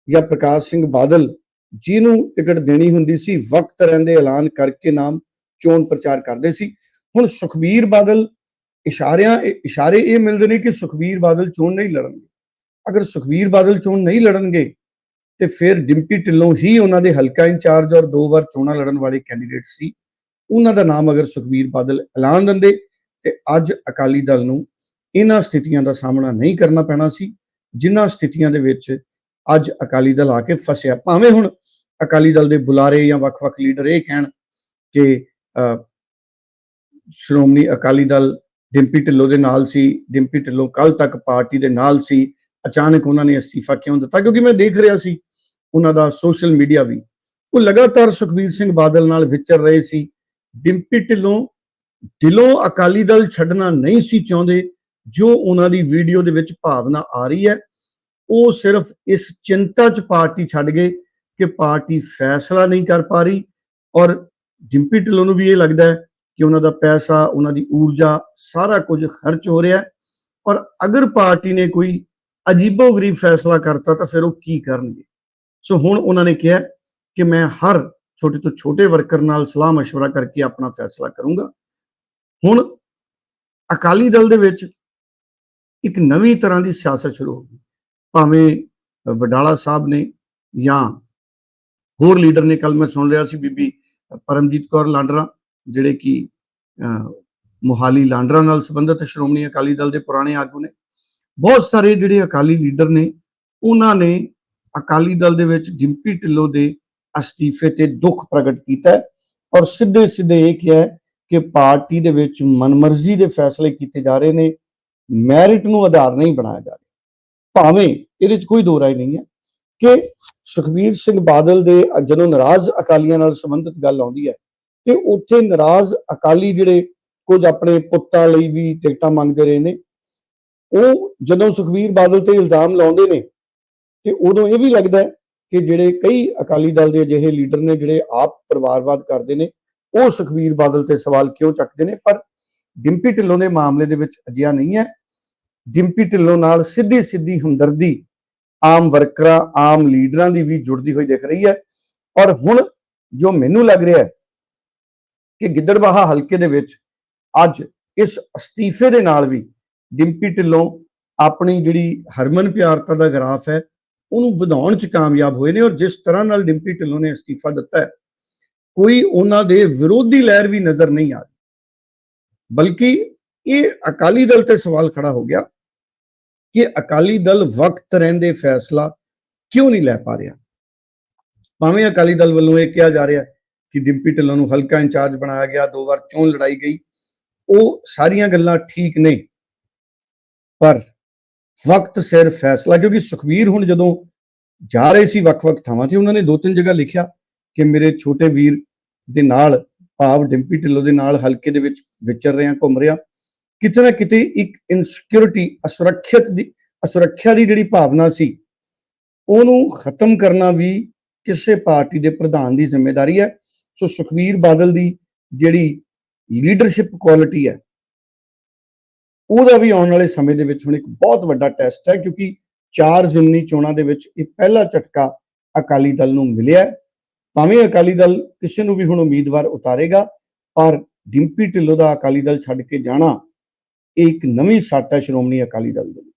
ਜਾਂ ਪ੍ਰਕਾਸ਼ ਸਿੰਘ ਬਾਦਲ ਜਿਹਨੂੰ ਟਿਕਟ ਦੇਣੀ ਹੁੰਦੀ ਸੀ, ਵਕਤ ਰਹਿੰਦੇ ਐਲਾਨ ਕਰਕੇ ਨਾਮ ਚੋਣ ਪ੍ਰਚਾਰ ਕਰਦੇ ਸੀ। ਹੁਣ ਸੁਖਬੀਰ ਬਾਦਲ ਇਸ਼ਾਰਿਆਂ, ਇਸ਼ਾਰੇ ਇਹ ਮਿਲਦੇ ਨੇ ਕਿ ਸੁਖਬੀਰ ਬਾਦਲ ਚੋਣ ਨਹੀਂ ਲੜਨਗੇ। ਅਗਰ ਸੁਖਬੀਰ ਬਾਦਲ ਚੋਣ ਨਹੀਂ ਲੜਨਗੇ, ਤੇ ਫਿਰ ਡਿੰਪੀ ਢਿੱਲੋਂ ਹੀ ਉਹਨਾਂ ਦੇ ਹਲਕਾ ਇੰਚਾਰਜ ਔਰ ਦੋ ਵਾਰ ਚੋਣਾਂ ਲੜਨ ਵਾਲੇ ਕੈਂਡੀਡੇਟ ਸੀ। ਉਹਨਾਂ ਦਾ ਨਾਮ ਅਗਰ ਸੁਖਬੀਰ ਬਾਦਲ ਐਲਾਨ ਦਿੰਦੇ, ਤੇ ਅੱਜ ਅਕਾਲੀ ਦਲ ਨੂੰ ਇਹਨਾਂ ਸਥਿਤੀਆਂ ਦਾ ਸਾਹਮਣਾ ਨਹੀਂ ਕਰਨਾ ਪੈਣਾ ਸੀ, ਜਿਨ੍ਹਾਂ ਸਥਿਤੀਆਂ ਦੇ ਵਿੱਚ ਅੱਜ ਅਕਾਲੀ ਦਲ ਆ ਕੇ ਫਸਿਆ। ਭਾਵੇਂ ਹੁਣ ਅਕਾਲੀ ਦਲ ਦੇ ਬੁਲਾਰੇ ਜਾਂ ਵੱਖ-ਵੱਖ ਲੀਡਰ ਇਹ ਕਹਿਣ ਕਿ ਅਹ, ਸ਼੍ਰੋਮਣੀ ਅਕਾਲੀ ਦਲ ਡਿੰਪੀ ਢਿੱਲੋਂ ਦੇ ਨਾਲ ਸੀ ਡਿੰਪੀ ਢਿੱਲੋਂ ਕੱਲ ਤੱਕ ਪਾਰਟੀ ਦੇ ਨਾਲ ਸੀ ਅਚਾਨਕ ਉਹਨਾਂ ਨੇ ਅਸਤੀਫਾ ਕਿਉਂ ਦਿੱਤਾ? ਕਿਉਂਕਿ ਮੈਂ ਦੇਖ ਰਿਹਾ ਸੀ ਉਹਨਾਂ ਦਾ ਸੋਸ਼ਲ ਮੀਡੀਆ ਵੀ। ਉਹ ਲਗਾਤਾਰ ਸੁਖਬੀਰ ਸਿੰਘ ਬਾਦਲ ਨਾਲ ਵਿਚਰ ਰਹੇ ਸੀ। ਡਿੰਪੀ ਢਿੱਲੋਂ ਦਿਲੋਂ ਅਕਾਲੀ ਦਲ ਛੱਡਣਾ ਨਹੀਂ ਸੀ ਚਾਹੁੰਦੇ ਜੋ ਉਹਨਾਂ ਦੀ ਵੀਡੀਓ ਦੇ ਵਿੱਚ ਭਾਵਨਾ ਆ ਰਹੀ ਹੈ। ਉਹ ਸਿਰਫ ਇਸ ਚਿੰਤਾ 'ਚ ਪਾਰਟੀ ਛੱਡ ਗਏ ਕਿ ਪਾਰਟੀ ਫੈਸਲਾ ਨਹੀਂ ਕਰ ਪਾ ਰਹੀ ਔਰ ਡਿੰਪੀ ਢਿੱਲੋਂ ਨੂੰ ਵੀ ਇਹ ਲੱਗਦਾ ਹੈ ਕਿ ਉਹਨਾਂ ਦਾ ਪੈਸਾ ਉਹਨਾਂ ਦੀ ਊਰਜਾ ਸਾਰਾ ਕੁਝ ਖਰਚ ਹੋ ਰਿਹਾ ਹੈ ਔਰ ਅਗਰ ਪਾਰਟੀ ਨੇ ਕੋਈ ਅਜੀਬੋ-ਗਰੀਬ ਫੈਸਲਾ ਕਰਤਾ ਤਾਂ ਫਿਰ ਉਹ ਕੀ ਕਰਨਗੇ ਸੋ ਹੁਣ ਉਹਨਾਂ ਨੇ ਕਿਹਾ ਕਿ ਮੈਂ ਹਰ ਛੋਟੇ ਤੋਂ ਛੋਟੇ ਵਰਕਰ ਨਾਲ ਸਲਾਹ مشورہ ਕਰਕੇ ਆਪਣਾ ਫੈਸਲਾ ਕਰੂੰਗਾ ਹੁਣ ਅਕਾਲੀ ਦਲ ਦੇ ਵਿੱਚ ਇੱਕ ਨਵੀਂ ਤਰ੍ਹਾਂ ਦੀ ਸਿਆਸਤ ਸ਼ੁਰੂ ਹੋ ਗਈ ਭਾਵੇਂ ਵਡਾਲਾ ਸਾਹਿਬ ਨੇ ਜਾਂ ਹੋਰ ਲੀਡਰ ਨੇ ਕੱਲ ਮੈਂ ਸੁਣ ਰਿਹਾ ਸੀ ਬੀਬੀ ਪਰਮਜੀਤ ਕੌਰ ਲਾਂਡਰਾ ਜਿਹੜੇ ਕਿ ਅ, ਮੋਹਾਲੀ ਲਾਂਡਰਾ ਨਾਲ ਸੰਬੰਧਿਤ ਸ਼੍ਰੋਮਣੀ ਅਕਾਲੀ ਦਲ ਦੇ ਪੁਰਾਣੇ ਆਗੂ ਨੇ। ਬਹੁਤ ਸਾਰੇ ਜਿਹੜੇ ਅਕਾਲੀ ਲੀਡਰ ਨੇ ਉਹਨਾਂ ਨੇ ਅਕਾਲੀ ਦਲ ਦੇ ਵਿੱਚ ਡਿੰਪੀ ਢਿੱਲੋਂ ਦੇ ਅਸਤੀਫੇ ਤੇ ਦੁੱਖ ਪ੍ਰਗਟ ਕੀਤਾ ਔਰ ਸਿੱਧੇ ਸਿੱਧੇ ਇਹ ਕਿਹਾ ਕਿ ਪਾਰਟੀ ਦੇ ਵਿੱਚ ਮਨਮਰਜ਼ੀ ਦੇ ਫੈਸਲੇ ਕੀਤੇ ਜਾ ਰਹੇ ਨੇ ਮੈਰਿਟ ਨੂੰ ਆਧਾਰ ਨਹੀਂ ਬਣਾਇਆ ਜਾ ਰਿਹਾ। ਭਾਵੇਂ ਇਹਦੇ 'ਚ ਕੋਈ ਦੋ ਰਾਏ ਨਹੀਂ ਹੈ ਕਿ ਸੁਖਬੀਰ ਸਿੰਘ ਬਾਦਲ ਦੇ ਜਦੋਂ ਨਾਰਾਜ਼ ਅਕਾਲੀਆਂ ਨਾਲ ਸੰਬੰਧਿਤ ਗੱਲ ਆਉਂਦੀ ਹੈ ਤੇ ਉੱਥੇ ਨਾਰਾਜ਼ ਅਕਾਲੀ ਜਿਹੜੇ ਕੁਝ ਆਪਣੇ ਪੁੱਤਾਂ ਲਈ ਵੀ ਟਿਕਟਾਂ ਮੰਗਦੇ ਰਹੇ ਨੇ, ਉਹ ਜਦੋਂ ਸੁਖਬੀਰ ਬਾਦਲ ਤੇ ਇਲਜ਼ਾਮ ਲਾਉਂਦੇ ਨੇ ਤੇ ਉਦੋਂ ਇਹ ਵੀ ਲੱਗਦਾ ਹੈ ਕਿ ਜਿਹੜੇ ਕਈ ਅਕਾਲੀ ਦਲ ਦੇ ਅਜਿਹੇ ਲੀਡਰ ਨੇ ਜਿਹੜੇ ਆਪ ਪਰਿਵਾਰਵਾਦ ਕਰਦੇ ਨੇ, ਉਹ ਸੁਖਬੀਰ ਬਾਦਲ ਤੇ ਸਵਾਲ ਕਿਉਂ ਚੱਕਦੇ ਨੇ? ਪਰ ਡਿੰਪੀ ਢਿੱਲੋਂ ਦੇ ਮਾਮਲੇ ਦੇ ਵਿੱਚ ਅਜਿਹਾ ਨਹੀਂ ਹੈ। ਡਿੰਪੀ ਢਿੱਲੋਂ ਨਾਲ ਸਿੱਧੀ ਸਿੱਧੀ ਹਮਦਰਦੀ ਆਮ ਵਰਕਰਾਂ, ਆਮ ਲੀਡਰਾਂ ਦੀ ਵੀ ਜੁੜਦੀ ਹੋਈ ਦਿਖ ਰਹੀ ਹੈ। ਔਰ ਹੁਣ ਜੋ ਮੈਨੂੰ ਲੱਗ ਰਿਹਾ ਹੈ ਕਿ ਗਿੱਦੜਬਾਹਾ ਹਲਕੇ ਦੇ ਵਿੱਚ ਅੱਜ ਇਸ ਅਸਤੀਫੇ ਦੇ ਨਾਲ ਵੀ ਡਿੰਪੀ ਢਿੱਲੋਂ ਆਪਣੀ ਜਿਹੜੀ ਹਰਮਨ ਪਿਆਰਤਾ ਦਾ ਗ੍ਰਾਫ ਹੈ, ਉਹਨੂੰ ਵਧਾਉਣ 'ਚ ਕਾਮਯਾਬ ਹੋਏ ਨੇ ਔਰ ਜਿਸ ਤਰ੍ਹਾਂ ਨਾਲ ਡਿੰਪੀ ਢਿੱਲੋਂ ਨੇ ਅਸਤੀਫਾ ਦਿੱਤਾ ਹੈ, ਕੋਈ ਉਹਨਾਂ ਦੇ ਵਿਰੋਧੀ ਲਹਿਰ ਵੀ ਨਜ਼ਰ ਨਹੀਂ ਆ ਰਹੀ। ਬਲਕਿ ਇਹ ਅਕਾਲੀ ਦਲ ਤੇ ਸਵਾਲ ਖੜਾ ਹੋ ਗਿਆ ਕਿ ਅਕਾਲੀ ਦਲ ਵਕਤ ਰਹਿੰਦੇ ਫੈਸਲਾ ਕਿਉਂ ਨਹੀਂ ਲੈ ਪਾ ਰਿਹਾ? ਭਾਵੇਂ ਅਕਾਲੀ ਦਲ ਵੱਲੋਂ ਇਹ ਕਿਹਾ ਜਾ ਰਿਹਾ ਕਿ ਡਿੰਪੀ ਢਿੱਲੋਂ ਨੂੰ ਹਲਕਾ ਇੰਚਾਰਜ ਬਣਾਇਆ ਗਿਆ, ਦੋ ਵਾਰ ਚੋਣ ਲੜਾਈ ਗਈ, ਉਹ ਸਾਰੀਆਂ ਗੱਲਾਂ ਠੀਕ ਨੇ, ਪਰ ਵਕਤ ਸਿਰ ਫੈਸਲਾ, ਕਿਉਂਕਿ ਸੁਖਬੀਰ ਹੁਣ ਜਦੋਂ ਜਾ ਰਹੇ ਸੀ ਵੱਖ-ਵੱਖ ਥਾਵਾਂ ਤੇ, ਉਹਨਾਂ ਨੇ ਦੋ ਤਿੰਨ ਜਗ੍ਹਾ ਲਿਖਿਆ ਕਿ ਮੇਰੇ ਛੋਟੇ ਵੀਰ ਦੇ ਨਾਲ ਭਾਵ ਡਿੰਪੀ ਢਿੱਲੋਂ ਦੇ ਨਾਲ ਹਲਕੇ ਦੇ ਵਿੱਚ ਵਿਚਰ ਰਿਹਾ, ਘੁੰਮ ਰਿਹਾ ਕਿਤੇ ਨਾ ਕਿਤੇ ਇੱਕ ਇਨਸਿਕਿਉਰਿਟੀ ਅਸੁਰੱਖਿਅਤ ਦੀ, ਅਸੁਰੱਖਿਆ ਦੀ ਜਿਹੜੀ ਭਾਵਨਾ ਸੀ, ਉਹਨੂੰ ਖਤਮ ਕਰਨਾ ਵੀ ਕਿਸੇ ਪਾਰਟੀ ਦੇ ਪ੍ਰਧਾਨ ਦੀ ਜ਼ਿੰਮੇਵਾਰੀ ਹੈ। ਸੋ ਸੁਖਬੀਰ ਬਾਦਲ ਦੀ ਜਿਹੜੀ ਲੀਡਰਸ਼ਿਪ ਕੁਆਲਿਟੀ ਹੈ, ਉਹਦਾ ਵੀ ਆਉਣ ਵਾਲੇ ਸਮੇਂ ਦੇ ਵਿੱਚ ਹੁਣ ਇੱਕ ਬਹੁਤ ਵੱਡਾ ਟੈਸਟ ਹੈ, ਕਿਉਂਕਿ ਚਾਰ ਜ਼ਿਮਨੀ ਚੋਣਾਂ ਦੇ ਵਿੱਚ ਇਹ ਪਹਿਲਾ ਝਟਕਾ ਅਕਾਲੀ ਦਲ ਨੂੰ ਮਿਲਿਆ ਭਾਵੇਂ ਅਕਾਲੀ ਦਲ ਕਿਸੇ ਨੂੰ ਵੀ ਹੁਣ ਉਮੀਦਵਾਰ ਉਤਾਰੇਗਾ, ਪਰ ਡਿੰਪੀ ਢਿੱਲੋਂ ਦਾ ਅਕਾਲੀ ਦਲ ਛੱਡ ਕੇ ਜਾਣਾ ਇਹ ਇੱਕ ਨਵੀਂ ਸੱਟ ਹੈ ਸ਼੍ਰੋਮਣੀ ਅਕਾਲੀ ਦਲ ਦੇ ਲਈ।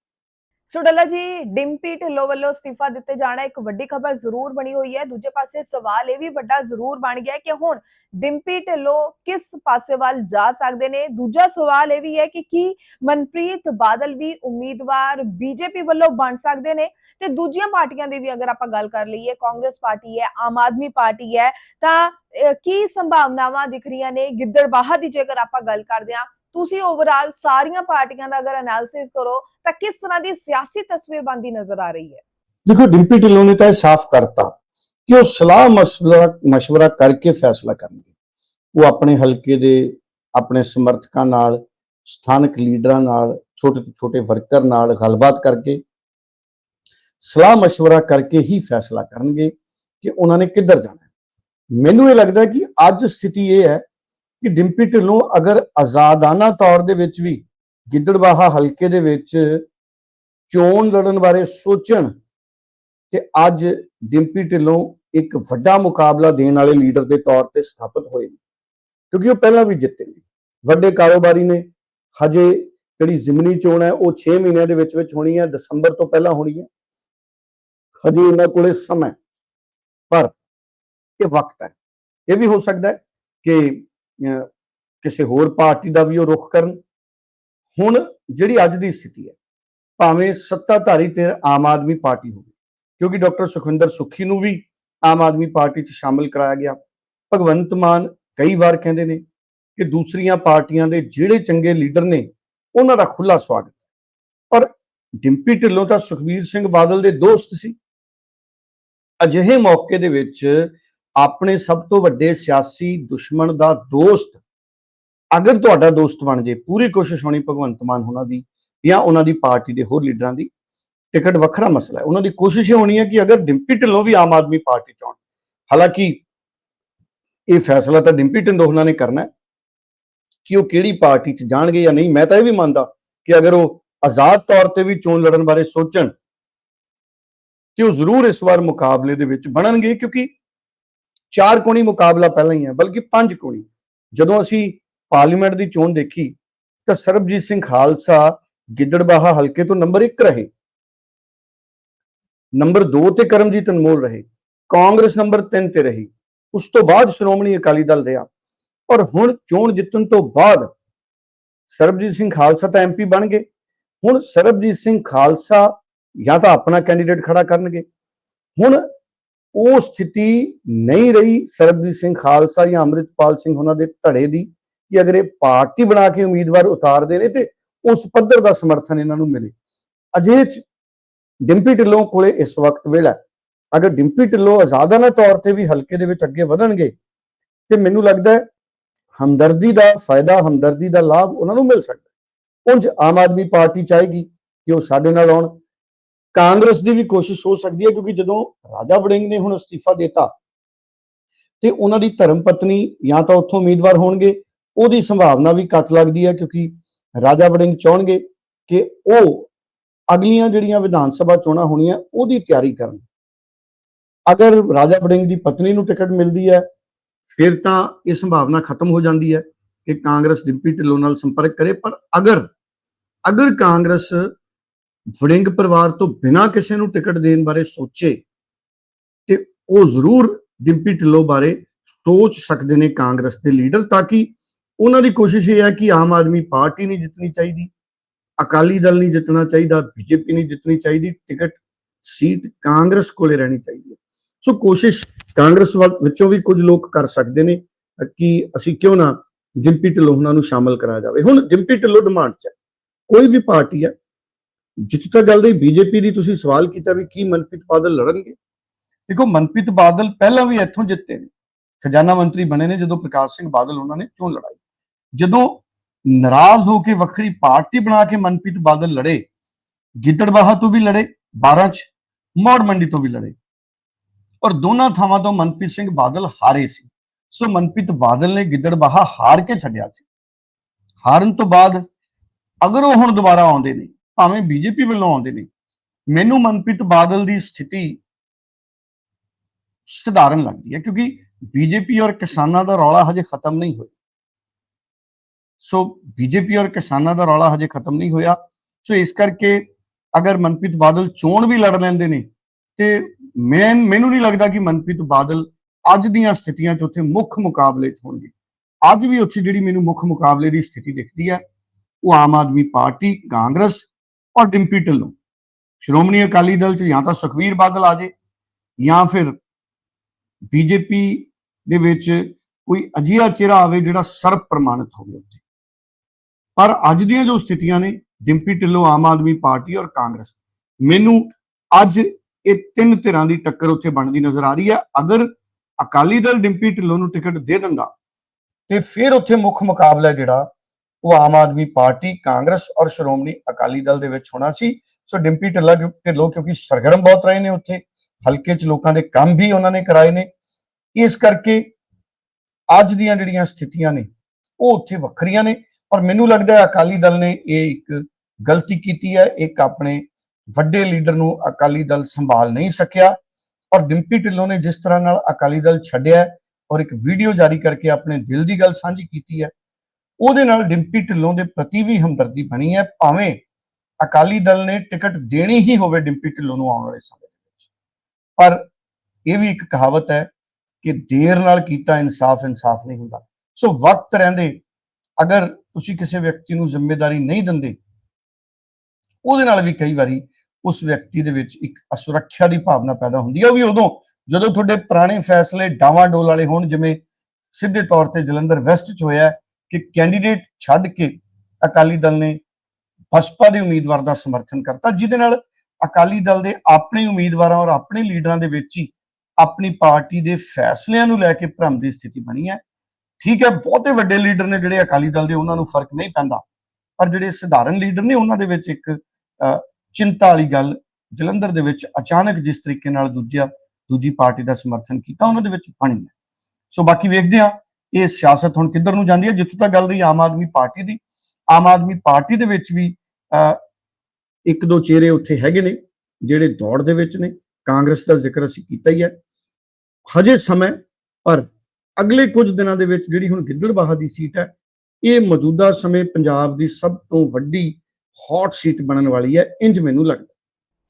ਸੋ ਡੱਲਾ ਜੀ ਡਿੰਪੀ ਢਿੱਲੋਂ ਵੱਲੋਂ ਅਸਤੀਫਾ ਦਿੱਤੇ ਜਾਣਾ ਇੱਕ ਵੱਡੀ ਖਬਰ ਜ਼ਰੂਰ ਬਣੀ ਹੋਈ ਹੈ। ਦੂਜੇ ਪਾਸੇ ਸਵਾਲ ਇਹ ਵੀ ਵੱਡਾ ਜ਼ਰੂਰ ਬਣ ਗਿਆ ਕਿ ਹੁਣ ਡਿੰਪੀ ਢਿੱਲੋਂ ਕਿਸ ਪਾਸੇ ਵੱਲ ਜਾ ਸਕਦੇ ਨੇ? ਦੂਜਾ ਸਵਾਲ ਇਹ ਵੀ ਹੈ ਕਿ ਕੀ ਮਨਪ੍ਰੀਤ ਬਾਦਲ ਵੀ ਉਮੀਦਵਾਰ ਬੀਜੇਪੀ ਵੱਲੋਂ ਬਣ ਸਕਦੇ ਨੇ? ਤੇ ਦੂਜੀਆਂ ਪਾਰਟੀਆਂ ਦੀ ਵੀ ਅਗਰ ਆਪਾਂ ਗੱਲ ਕਰ ਲਈਏ, ਕਾਂਗਰਸ ਪਾਰਟੀ ਹੈ, ਆਮ ਆਦਮੀ ਪਾਰਟੀ ਹੈ, ਤਾਂ ਕੀ ਸੰਭਾਵਨਾਵਾਂ ਦਿਖ ਰਹੀਆਂ ਨੇ? ਗਿੱਦੜਬਾਹਾ ਦੀ ਜੇਕਰ ਆਪਾਂ ਗੱਲ ਕਰਦੇ ਹਾਂ ਤੁਸੀਂ ਓਵਰਆਲ ਸਾਰੀਆਂ ਪਾਰਟੀਆਂ ਦਾ ਅਗਰ ਐਨਾਲਿਸਿਸ ਕਰੋ ਤਾਂ ਕਿਸ ਤਰ੍ਹਾਂ ਦੀ ਸਿਆਸੀ ਤਸਵੀਰ ਬਣਦੀ ਨਜ਼ਰ ਆ ਰਹੀ ਹੈ ਦੇਖੋ ਡਿੰਪੀ ਢਿੱਲੋਂ ਨੇ ਤਾਂ ਇਹ ਸਾਫ਼ ਕਰਤਾ ਕਿ ਉਹ ਸਲਾਹ ਮਸ਼ਵਰਾ ਮਸ਼ਵਰਾ ਕਰਕੇ ਫੈਸਲਾ ਕਰਨਗੇ ਉਹ ਆਪਣੇ ਹਲਕੇ ਦੇ ਆਪਣੇ ਸਮਰਥਕਾਂ ਨਾਲ ਸਥਾਨਕ ਲੀਡਰਾਂ ਨਾਲ ਛੋਟੇ ਤੋਂ ਛੋਟੇ ਵਰਕਰ ਨਾਲ ਗੱਲਬਾਤ ਕਰਕੇ ਸਲਾਹ مشورہ ਕਰਕੇ ਹੀ ਫੈਸਲਾ ਕਰਨਗੇ ਕਿ ਉਹਨਾਂ ਨੇ ਕਿੱਧਰ ਜਾਣਾ ਹੈ। ਮੈਨੂੰ ਇਹ ਲੱਗਦਾ ਹੈ ਕਿ ਅੱਜ ਸਥਿਤੀ ਇਹ ਹੈ ਕਿ ਡਿੰਪੀ ਢਿੱਲੋਂ ਅਗਰ ਆਜ਼ਾਦਾਨਾ ਤੌਰ ਦੇ ਵਿੱਚ ਵੀ ਗਿੱਦੜਬਾਹਾ ਹਲਕੇ ਦੇ ਵਿੱਚ ਚੋਣ ਲੜਨ ਬਾਰੇ ਸੋਚਣ ਤੇ ਅੱਜ ਡਿੰਪੀ ਢਿੱਲੋਂ ਇੱਕ ਵੱਡਾ ਮੁਕਾਬਲਾ ਦੇਣ ਵਾਲੇ ਲੀਡਰ ਦੇ ਤੌਰ ਤੇ ਸਥਾਪਿਤ ਹੋਏ ਨੇ, ਕਿਉਂਕਿ ਉਹ ਪਹਿਲਾਂ ਵੀ ਜਿੱਤੇ ਨੇ, ਵੱਡੇ ਕਾਰੋਬਾਰੀ ਨੇ, ਹਜੇ ਜਿਹੜੀ ਜ਼ਿਮਨੀ ਚੋਣ ਹੈ ਉਹ 6 ਮਹੀਨਿਆਂ ਦੇ ਵਿੱਚ ਵਿੱਚ ਹੋਣੀ ਹੈ, ਦਸੰਬਰ ਤੋਂ ਪਹਿਲਾਂ ਹੋਣੀ ਹੈ, ਹਜੇ ਉਹਨਾਂ ਕੋਲੇ ਸਮਾਂ ਪਰ ਇਹ ਵਕਤ ਹੈ, ਇਹ ਵੀ ਹੋ ਸਕਦਾ ਹੈ ਕਿ ਕਿਸੇ ਹੋਰ ਪਾਰਟੀ ਦਾ ਵੀ ਉਹ ਰੁਖ ਕਰਨ। ਹੁਣ ਜਿਹੜੀ ਅੱਜ ਦੀ ਸਥਿਤੀ ਹੈ, ਭਾਵੇਂ ਸੱਤਾਧਾਰੀ ਤੇ ਆਮ ਆਦਮੀ ਪਾਰਟੀ ਹੋਵੇ, ਕਿਉਂਕਿ ਡਾਕਟਰ ਸੁਖਵਿੰਦਰ ਸੁਖੀ ਨੂੰ ਵੀ ਆਮ ਆਦਮੀ ਪਾਰਟੀ 'ਚ ਸ਼ਾਮਲ ਕਰਾਇਆ ਗਿਆ। ਭਗਵੰਤ ਮਾਨ ਕਈ ਵਾਰ ਕਹਿੰਦੇ ਨੇ ਕਿ ਦੂਸਰੀਆਂ ਪਾਰਟੀਆਂ ਦੇ ਜਿਹੜੇ ਚੰਗੇ ਲੀਡਰ ਨੇ, ਉਹਨਾਂ ਦਾ ਖੁੱਲਾ ਸਵਾਗਤ ਪਰ ਡਿੰਪੀ ਢਿੱਲੋਂ ਤਾਂ ਸੁਖਬੀਰ ਸਿੰਘ ਬਾਦਲ ਦੇ ਦੋਸਤ ਸੀ। ਅਜਿਹੇ ਮੌਕੇ ਦੇ ਵਿੱਚ ਆਪਣੇ ਸਭ ਤੋਂ ਵੱਡੇ ਸਿਆਸੀ ਦੁਸ਼ਮਣ ਦਾ ਦੋਸਤ, ਅਗਰ ਤੁਹਾਡਾ ਦੋਸਤ ਬਣ ਜੇ, ਪੂਰੀ ਕੋਸ਼ਿਸ਼ ਹੋਣੀ ਭਗਵੰਤ ਮਾਨ ਉਹਨਾਂ ਦੀ ਜਾਂ ਉਹਨਾਂ ਦੀ ਪਾਰਟੀ ਦੇ ਹੋਰ ਲੀਡਰਾਂ ਦੀ, ਟਿਕਟ ਵੱਖਰਾ ਮਸਲਾ ਹੈ। ਉਹਨਾਂ ਦੀ ਕੋਸ਼ਿਸ਼ ਇਹ ਹੋਣੀ ਹੈ ਕਿ ਅਗਰ ਡਿੰਪੀ ਢਿੱਲੋਂ ਵੀ ਆਮ ਆਦਮੀ ਪਾਰਟੀ ਚ ਆਉਣ, ਹਾਲਾਂਕਿ ਇਹ ਫੈਸਲਾ ਤਾਂ ਡਿੰਪੀ ਢਿੱਲੋਂ ਉਹਨਾਂ ਨੇ ਕਰਨਾ ਹੈ ਕਿ ਉਹ ਕਿਹੜੀ ਪਾਰਟੀ ਚ ਜਾਣਗੇ ਜਾਂ ਨਹੀਂ। ਮੈਂ ਤਾਂ ਇਹ ਵੀ ਮੰਨਦਾ ਕਿ ਅਗਰ ਉਹ ਆਜ਼ਾਦ ਤੌਰ ਤੇ ਵੀ ਚੋਣ ਲੜਨ ਬਾਰੇ ਸੋਚਣ, ਤੇ ਉਹ ਜ਼ਰੂਰ ਇਸ ਵਾਰ ਮੁਕਾਬਲੇ ਦੇ ਵਿੱਚ ਬਣਨਗੇ, ਕਿਉਂਕਿ ਚਾਰ ਕੋਣੀ ਮੁਕਾਬਲਾ ਪਹਿਲਾਂ ਹੀ ਹੈ, ਬਲਕਿ ਪੰਜ ਕੋਣੀ। ਜਦੋਂ ਅਸੀਂ ਪਾਰਲੀਮੈਂਟ ਦੀ ਚੋਣ ਦੇਖੀ, ਤਾਂ ਸਰਬਜੀਤ ਸਿੰਘ ਖਾਲਸਾ ਗਿੱਦੜਬਾਹਾ ਹਲਕੇ ਤੋਂ ਨੰਬਰ 1 ਰਹੇ। ਨੰਬਰ 2 ਤੇ ਕਰਮਜੀਤ ਅਨਮੋਲ ਰਹੇ। ਕਾਂਗਰਸ ਨੰਬਰ 3 ਤੇ ਰਹੀ। ਉਸ ਤੋਂ ਬਾਅਦ ਸ਼੍ਰੋਮਣੀ ਅਕਾਲੀ ਦਲ ਰਿਹਾ। ਔਰ ਹੁਣ ਚੋਣ ਜਿੱਤਣ ਤੋਂ ਬਾਅਦ ਸਰਬਜੀਤ ਸਿੰਘ ਖਾਲਸਾ ਤਾਂ ਐਮਪੀ ਬਣ ਗਏ। ਹੁਣ ਸਰਬਜੀਤ ਸਿੰਘ ਖਾਲਸਾ ਜਾਂ ਤਾਂ ਆਪਣਾ ਕੈਂਡੀਡੇਟ ਖੜਾ ਕਰਨਗੇ। ਹੁਣ ਉਹ ਸਥਿਤੀ ਨਹੀਂ ਰਹੀ ਸਰਬਜੀਤ ਸਿੰਘ ਖਾਲਸਾ ਜਾਂ ਅੰਮ੍ਰਿਤਪਾਲ ਸਿੰਘ ਉਹਨਾਂ ਦੇ ਧੜੇ ਦੀ ਕਿ ਅਗਰ ਇਹ ਪਾਰਟੀ ਬਣਾ ਕੇ ਉਮੀਦਵਾਰ ਉਤਾਰਦੇ ਨੇ ਤੇ ਉਸ ਪੱਧਰ ਦਾ ਸਮਰਥਨ ਇਹਨਾਂ ਨੂੰ ਮਿਲੇ। ਅਜੇ ਚ ਡਿੰਪੀ ਢਿੱਲੋਂ ਕੋਲੇ ਇਸ ਵਕਤ ਵੇਲਾ ਅਗਰ ਡਿੰਪੀ ਢਿੱਲੋਂ ਆਜ਼ਾਦਾਨਾ ਤੌਰ ਤੇ ਵੀ ਹਲਕੇ ਦੇ ਵਿੱਚ ਅੱਗੇ ਵਧਣਗੇ, ਤੇ ਮੈਨੂੰ ਲੱਗਦਾ ਹੈ ਹਮਦਰਦੀ ਦਾ ਫਾਇਦਾ, ਹਮਦਰਦੀ ਦਾ ਲਾਭ ਉਹਨਾਂ ਨੂੰ ਮਿਲ ਸਕਦਾ ਉਂਝ ਆਮ ਆਦਮੀ ਪਾਰਟੀ ਚਾਹੇਗੀ ਕਿ ਉਹ ਸਾਡੇ ਨਾਲ ਆਉਣ ਕਾਂਗਰਸ ਦੀ ਵੀ ਕੋਸ਼ਿਸ਼ ਹੋ ਸਕਦੀ ਹੈ ਕਿਉਂਕਿ ਜਦੋਂ ਰਾਜਾ ਵੜਿੰਗ ਨੇ ਹੁਣ ਅਸਤੀਫਾ ਦਿੱਤਾ, ਤੇ ਉਹਨਾਂ ਦੀ ਧਰਮ ਪਤਨੀ ਜਾਂ ਤਾਂ ਉੱਥੋਂ ਉਮੀਦਵਾਰ ਹੋਣਗੇ, ਉਹਦੀ ਸੰਭਾਵਨਾ ਵੀ ਘੱਟ ਲੱਗਦੀ ਹੈ ਕਿਉਂਕਿ ਰਾਜਾ ਵੜਿੰਗ ਚਾਹਣਗੇ ਕਿ ਉਹ ਅਗਲੀਆਂ ਜਿਹੜੀਆਂ ਵਿਧਾਨ ਸਭਾ ਚੋਣਾਂ ਹੋਣੀਆਂ, ਉਹਦੀ ਤਿਆਰੀ ਕਰਨ। ਅਗਰ ਰਾਜਾ ਵੜਿੰਗ ਦੀ ਪਤਨੀ ਨੂੰ ਟਿਕਟ ਮਿਲਦੀ ਹੈ, ਫਿਰ ਤਾਂ ਇਹ ਸੰਭਾਵਨਾ ਖਤਮ ਹੋ ਜਾਂਦੀ ਹੈ ਕਿ ਕਾਂਗਰਸ ਡਿੰਪੀ ਢਿੱਲੋਂ ਨਾਲ ਸੰਪਰਕ ਕਰੇ, ਪਰ ਅਗਰ ਅਗਰ ਕਾਂਗਰਸ ਵੜਿੰਗ ਪਰਿਵਾਰ ਤੋਂ ਬਿਨਾਂ ਕਿਸੇ ਨੂੰ ਟਿਕਟ ਦੇਣ ਬਾਰੇ ਸੋਚੇ, ਤੇ ਉਹ ਜ਼ਰੂਰ ਡਿੰਪੀ ਢਿੱਲੋਂ ਬਾਰੇ ਸੋਚ ਸਕਦੇ ਨੇ ਕਾਂਗਰਸ ਦੇ ਲੀਡਰ, ਤਾਂ ਕਿ ਉਹਨਾਂ ਦੀ ਕੋਸ਼ਿਸ਼ ਇਹ ਹੈ ਕਿ ਆਮ ਆਦਮੀ ਪਾਰਟੀ ਨਹੀਂ ਜਿੱਤਣੀ ਚਾਹੀਦੀ, ਅਕਾਲੀ ਦਲ ਨਹੀਂ ਜਿੱਤਣਾ ਚਾਹੀਦਾ, ਬੀਜੇਪੀ ਨਹੀਂ ਜਿੱਤਣੀ ਚਾਹੀਦੀ, ਟਿਕਟ, ਸੀਟ ਕਾਂਗਰਸ ਕੋਲੇ ਰਹਿਣੀ ਚਾਹੀਦੀ ਹੈ। ਸੋ ਕੋਸ਼ਿਸ਼ ਕਾਂਗਰਸ ਵੱਲ- ਵਿੱਚੋਂ ਵੀ ਕੁਝ ਲੋਕ ਕਰ ਸਕਦੇ ਨੇ, ਕਿ ਅਸੀਂ ਕਿਉਂ ਨਾ ਡਿੰਪੀ ਢਿੱਲੋਂ ਨੂੰ ਸ਼ਾਮਲ ਕਰਾਇਆ ਜਾਵੇ। ਹੁਣ ਡਿੰਪੀ ਢਿੱਲੋਂ ਡਿਮਾਂਡ 'ਚ ਹੈ, ਕੋਈ ਵੀ ਪਾਰਟੀ ਹੈ ਜਿੱਥੇ ਤੱਕ ਗੱਲ ਦੀ ਬੀਜੇਪੀ ਦੀ ਤੁਸੀਂ ਸਵਾਲ ਕੀਤਾ ਵੀ ਕੀ ਮਨਪ੍ਰੀਤ ਬਾਦਲ ਲੜਨਗੇ? ਦੇਖੋ, ਮਨਪ੍ਰੀਤ ਬਾਦਲ ਪਹਿਲਾਂ ਵੀ ਇੱਥੋਂ ਜਿੱਤੇ ਨੇ। ਖਜ਼ਾਨਾ ਮੰਤਰੀ ਬਣੇ ਨੇ ਜਦੋਂ ਪ੍ਰਕਾਸ਼ ਸਿੰਘ ਬਾਦਲ ਉਹਨਾਂ ਨੇ ਚੋਣ ਲੜਾਈ। ਜਦੋਂ ਨਾਰਾਜ਼ ਹੋ ਕੇ ਵੱਖਰੀ ਪਾਰਟੀ ਬਣਾ ਕੇ ਮਨਪ੍ਰੀਤ ਬਾਦਲ ਲੜੇ, ਗਿੱਦੜਬਾਹਾ ਤੋਂ ਵੀ ਲੜੇ 12 ਚ ਮੌੜ ਮੰਡੀ ਤੋਂ ਵੀ ਲੜੇ। ਔਰ ਦੋਨਾਂ ਥਾਵਾਂ ਤੋਂ ਮਨਪ੍ਰੀਤ ਸਿੰਘ ਬਾਦਲ ਹਾਰੇ ਸੀ। ਸੋ ਮਨਪ੍ਰੀਤ ਬਾਦਲ ਨੇ ਗਿੱਦੜਬਾਹਾ ਹਾਰ ਕੇ ਛੱਡਿਆ ਸੀ। ਹਾਰਨ ਤੋਂ ਬਾਅਦ ਅਗਰ ਉਹ ਹੁਣ ਦੁਬਾਰਾ ਆਉਂਦੇ ਨੇ। ਭਾਵੇਂ ਬੀਜੇਪੀ ਵੱਲੋਂ ਆਉਂਦੇ ਨੇ, ਮੈਨੂੰ ਮਨਪ੍ਰੀਤ ਬਾਦਲ ਦੀ ਸਥਿਤੀ ਸਧਾਰਨ ਲੱਗਦੀ ਹੈ ਕਿਉਂਕਿ ਬੀਜੇਪੀ ਔਰ ਕਿਸਾਨਾਂ ਦਾ ਰੌਲਾ ਹਜੇ ਖਤਮ ਨਹੀਂ ਹੋਇਆ। ਸੋ ਬੀਜੇਪੀ ਔਰ ਕਿਸਾਨਾਂ ਦਾ ਰੌਲਾ ਹਜੇ ਖਤਮ ਨਹੀਂ ਹੋਇਆ। ਸੋ ਇਸ ਕਰਕੇ ਅਗਰ ਮਨਪ੍ਰੀਤ ਬਾਦਲ ਚੋਣ ਵੀ ਲੜ ਲੈਂਦੇ ਨੇ, ਤੇ ਮੈਂ ਮੈਨੂੰ ਨਹੀਂ ਲੱਗਦਾ ਕਿ ਮਨਪ੍ਰੀਤ ਬਾਦਲ ਅੱਜ ਦੀਆਂ ਸਥਿਤੀਆਂ 'ਚ ਉੱਥੇ ਮੁੱਖ ਮੁਕਾਬਲੇ 'ਚ ਹੋਣਗੇ। ਅੱਜ ਵੀ ਉੱਥੇ ਜਿਹੜੀ ਮੈਨੂੰ ਮੁੱਖ ਮੁਕਾਬਲੇ ਦੀ ਸਥਿਤੀ ਦਿਖਦੀ ਹੈ, ਉਹ ਆਮ ਆਦਮੀ ਪਾਰਟੀ, ਕਾਂਗਰਸ ਔਰ ਡਿੰਪੀ ਢਿੱਲੋਂ। ਸ਼੍ਰੋਮਣੀ ਅਕਾਲੀ ਦਲ 'ਚ ਜਾਂ ਤਾਂ ਸੁਖਵੀਰ ਬਾਦਲ ਆ ਜੇ, ਜਾਂ ਫਿਰ ਬੀਜੇਪੀ ਦੇ ਵਿੱਚ ਕੋਈ ਅਜਿਹਾ ਚਿਹਰਾ ਆਵੇ ਜਿਹੜਾ ਸਰਬ ਪ੍ਰਮਾਣਿਤ ਹੋਵੇ ਉੱਥੇ। ਪਰ ਅੱਜ ਦੀਆਂ ਜੋ ਸਥਿਤੀਆਂ ਨੇ, ਡਿੰਪੀ ਢਿੱਲੋਂ, ਆਮ ਆਦਮੀ ਪਾਰਟੀ ਔਰ ਕਾਂਗਰਸ, ਮੈਨੂੰ ਅੱਜ ਇਹ ਤਿੰਨ ਧਿਰਾਂ ਦੀ ਟੱਕਰ ਉੱਥੇ ਬਣਦੀ ਨਜ਼ਰ ਆ ਰਹੀ ਹੈ। ਅਗਰ ਅਕਾਲੀ ਦਲ ਡਿੰਪੀ ਢਿੱਲੋਂ ਨੂੰ ਟਿਕਟ ਦੇ ਦਿੰਦਾ, ਤੇ ਫਿਰ ਉੱਥੇ ਮੁੱਖ ਮੁਕਾਬਲਾ ਜਿਹੜਾ ਉਹ ਆਮ ਆਦਮੀ ਪਾਰਟੀ, ਕਾਂਗਰਸ ਔਰ ਸ਼੍ਰੋਮਣੀ ਅਕਾਲੀ ਦਲ ਦੇ ਵਿੱਚ ਹੋਣਾ ਸੀ। ਸੋ ਡਿੰਪੀ ਢਿੱਲਾ ਢਿੱਲੋਂ ਕਿਉਂਕਿ ਸਰਗਰਮ ਬਹੁਤ ਰਹੇ ਨੇ ਉੱਥੇ, ਹਲਕੇ 'ਚ ਲੋਕਾਂ ਦੇ ਕੰਮ ਵੀ ਉਹਨਾਂ ਨੇ ਕਰਾਏ ਨੇ। ਇਸ ਕਰਕੇ ਅੱਜ ਦੀਆਂ ਜਿਹੜੀਆਂ ਸਥਿਤੀਆਂ ਨੇ, ਉਹ ਉੱਥੇ ਵੱਖਰੀਆਂ ਨੇ ਔਰ ਮੈਨੂੰ ਲੱਗਦਾ ਹੈ ਅਕਾਲੀ ਦਲ ਨੇ ਇਹ ਇੱਕ ਗਲਤੀ ਕੀਤੀ ਹੈ, ਇੱਕ ਆਪਣੇ ਵੱਡੇ ਲੀਡਰ ਨੂੰ ਅਕਾਲੀ ਦਲ ਸੰਭਾਲ ਨਹੀਂ ਸਕਿਆ ਔਰ ਡਿੰਪੀ ਢਿੱਲੋਂ ਨੇ ਜਿਸ ਤਰ੍ਹਾਂ ਨਾਲ ਅਕਾਲੀ ਦਲ ਛੱਡਿਆ ਔਰ ਇੱਕ ਵੀਡੀਓ ਜਾਰੀ ਕਰਕੇ ਆਪਣੇ ਦਿਲ ਦੀ ਗੱਲ ਸਾਂਝੀ ਕੀਤੀ ਹੈ ਉਹਦੇ ਨਾਲ ਡਿੰਪੀ ਢਿੱਲੋਂ ਦੇ ਪ੍ਰਤੀ ਵੀ ਹਮਦਰਦੀ ਬਣੀ ਹੈ, ਭਾਵੇਂ ਅਕਾਲੀ ਦਲ ਨੇ ਟਿਕਟ ਦੇਣੀ ਹੀ ਹੋਵੇ ਡਿੰਪੀ ਢਿੱਲੋਂ ਨੂੰ ਆਉਣ ਵਾਲੇ ਸਮੇਂ ਦੇ ਵਿੱਚ। ਪਰ ਇਹ ਵੀ ਇੱਕ ਕਹਾਵਤ ਹੈ ਕਿ ਦੇਰ ਨਾਲ ਕੀਤਾ ਇਨਸਾਫ ਇਨਸਾਫ ਨਹੀਂ ਹੁੰਦਾ। ਸੋ ਵਕਤ ਰਹਿੰਦੇ, ਅਗਰ ਤੁਸੀਂ ਕਿਸੇ ਵਿਅਕਤੀ ਨੂੰ ਜ਼ਿੰਮੇਵਾਰੀ ਨਹੀਂ ਦਿੰਦੇ, ਉਹਦੇ ਨਾਲ ਵੀ ਕਈ ਵਾਰੀ ਉਸ ਵਿਅਕਤੀ ਦੇ ਵਿੱਚ ਇੱਕ ਅਸੁਰੱਖਿਆ ਦੀ ਭਾਵਨਾ ਪੈਦਾ ਹੁੰਦੀ ਹੈ। ਉਹ ਵੀ ਉਦੋਂ, ਜਦੋਂ ਤੁਹਾਡੇ ਪੁਰਾਣੇ ਫੈਸਲੇ ਡਾਵਾਂ ਡੋਲ ਵਾਲੇ ਹੋਣ, ਜਿਵੇਂ ਸਿੱਧੇ ਤੌਰ ਤੇ ਜਲੰਧਰ ਵੈਸਟ 'ਚ ਹੋਇਆ ਕਿ ਕੈਂਡੀਡੇਟ ਛੱਡ ਕੇ ਅਕਾਲੀ ਦਲ ਨੇ ਬਸਪਾ ਦੇ ਉਮੀਦਵਾਰ ਦਾ ਸਮਰਥਨ ਕਰਤਾ, ਜਿਹਦੇ ਨਾਲ ਅਕਾਲੀ ਦਲ ਦੇ ਆਪਣੇ ਉਮੀਦਵਾਰਾਂ ਔਰ ਆਪਣੇ ਲੀਡਰਾਂ ਦੇ ਵਿੱਚ ਹੀ ਆਪਣੀ ਪਾਰਟੀ ਦੇ ਫੈਸਲਿਆਂ ਨੂੰ ਲੈ ਕੇ ਭ੍ਰਮ ਦੀ ਸਥਿਤੀ ਬਣੀ ਹੈ। ਠੀਕ ਹੈ, ਬਹੁਤੇ ਵੱਡੇ ਲੀਡਰ ਨੇ ਜਿਹੜੇ ਅਕਾਲੀ ਦਲ ਦੇ, ਉਹਨਾਂ ਨੂੰ ਫ਼ਰਕ ਨਹੀਂ ਪੈਂਦਾ। ਪਰ ਜਿਹੜੇ ਸਧਾਰਨ ਲੀਡਰ ਨੇ, ਉਹਨਾਂ ਦੇ ਵਿੱਚ ਇੱਕ ਚਿੰਤਾ ਵਾਲੀ ਗੱਲ, ਜਲੰਧਰ ਦੇ ਵਿੱਚ ਅਚਾਨਕ ਜਿਸ ਤਰੀਕੇ ਨਾਲ ਦੂਜਾ ਦੂਜੀ ਪਾਰਟੀ ਦਾ ਸਮਰਥਨ ਕੀਤਾ, ਉਹਨਾਂ ਦੇ ਵਿੱਚ ਬਣੀ ਹੈ। ਸੋ ਬਾਕੀ ਵੇਖਦੇ ਹਾਂ ਇਹ ਸਿਆਸਤ ਹੁਣ ਕਿੱਧਰ ਨੂੰ ਜਾਂਦੀ ਹੈ? ਜਿੱਥੋਂ ਤੱਕ ਗੱਲ ਰਹੀ ਆਮ ਆਦਮੀ ਪਾਰਟੀ ਦੀ, ਆਮ ਆਦਮੀ ਪਾਰਟੀ ਦੇ ਵਿੱਚ ਵੀ ਇੱਕ ਦੋ ਚਿਹਰੇ ਉੱਥੇ ਹੈਗੇ ਨੇ, ਜਿਹੜੇ ਦੌੜ ਦੇ ਵਿੱਚ ਨੇ, ਕਾਂਗਰਸ ਦਾ ਜ਼ਿਕਰ ਅਸੀਂ ਕੀਤਾ ਹੀ ਹੈ। ਹਜੇ ਸਮੇਂ ਪਰ ਅਗਲੇ ਕੁਝ ਦਿਨਾਂ ਦੇ ਵਿੱਚ ਜਿਹੜੀ ਹੁਣ ਗਿੱਦੜਬਾਹਾ ਦੀ ਸੀਟ ਹੈ, ਇਹ ਮੌਜੂਦਾ ਸਮੇਂ ਪੰਜਾਬ ਦੀ ਸਭ ਤੋਂ ਵੱਡੀ ਹੌਟ ਸੀਟ ਬਣਨ ਵਾਲੀ ਹੈ ਇੰਜ ਮੈਨੂੰ ਲੱਗਦਾ।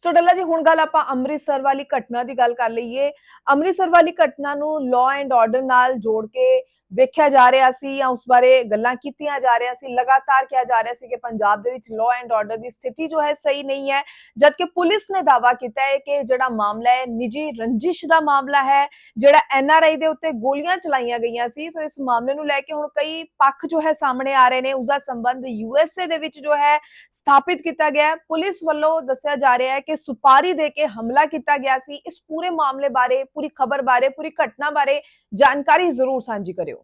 ਸੋ ਡੱਲਾ ਜੀ, ਹੁਣ ਗੱਲ ਆਪਾਂ ਅੰਮ੍ਰਿਤਸਰ ਵਾਲੀ ਘਟਨਾ ਦੀ ਗੱਲ ਕਰ ਲਈਏ। ਅੰਮ੍ਰਿਤਸਰ ਵਾਲੀ ਘਟਨਾ ਨੂੰ ਲਾਅ ਐਂਡ ਆਰਡਰ ਨਾਲ ਜੋੜ ਕੇ ਵੇਖਿਆ ਜਾ ਰਿਹਾ ਸੀ ਜਾਂ ਉਸ ਬਾਰੇ ਗੱਲਾਂ ਕੀਤੀਆਂ ਜਾ ਰਹੀਆਂ ਸੀ, ਲਗਾਤਾਰ ਕਿਹਾ ਜਾ ਰਿਹਾ ਸੀ ਕਿ ਪੰਜਾਬ ਦੇ ਵਿੱਚ ਲਾਅ ਐਂਡ ਆਰਡਰ ਦੀ ਸਥਿਤੀ ਜੋ ਹੈ ਸਹੀ ਨਹੀਂ ਹੈ, ਜਦਕਿ ਪੁਲਿਸ ਨੇ ਦਾਅਵਾ ਕੀਤਾ ਹੈ ਕਿ ਜਿਹੜਾ ਮਾਮਲਾ ਹੈ ਨਿੱਜੀ ਰੰਜਿਸ਼ ਦਾ ਮਾਮਲਾ ਹੈ, ਜਿਹੜਾ ਐਨਆਰਆਈ ਦੇ ਉੱਤੇ ਗੋਲੀਆਂ ਚਲਾਈਆਂ ਗਈਆਂ ਸੀ, ਸੋ ਇਸ ਮਾਮਲੇ ਨੂੰ ਲੈ ਕੇ ਹੁਣ ਕਈ ਪੱਖ ਜੋ ਹੈ ਸਾਹਮਣੇ ਆ ਰਹੇ ਨੇ, ਉਸ ਦਾ ਸੰਬੰਧ ਯੂਐਸਏ ਦੇ ਵਿੱਚ ਜੋ ਹੈ ਸਥਾਪਿਤ ਕੀਤਾ ਗਿਆ ਪੁਲਿਸ ਵੱਲੋਂ ਦੱਸਿਆ ਜਾ ਰਿਹਾ ਹੈ ਕਿ ਸੁਪਾਰੀ ਦੇ ਕੇ ਹਮਲਾ ਕੀਤਾ ਗਿਆ ਸੀ। ਇਸ ਪੂਰੇ ਮਾਮਲੇ ਬਾਰੇ, ਪੂਰੀ ਖਬਰ ਬਾਰੇ, ਪੂਰੀ ਘਟਨਾ ਬਾਰੇ ਜਾਣਕਾਰੀ ਜ਼ਰੂਰ ਸਾਂਝੀ ਕਰਿਓ।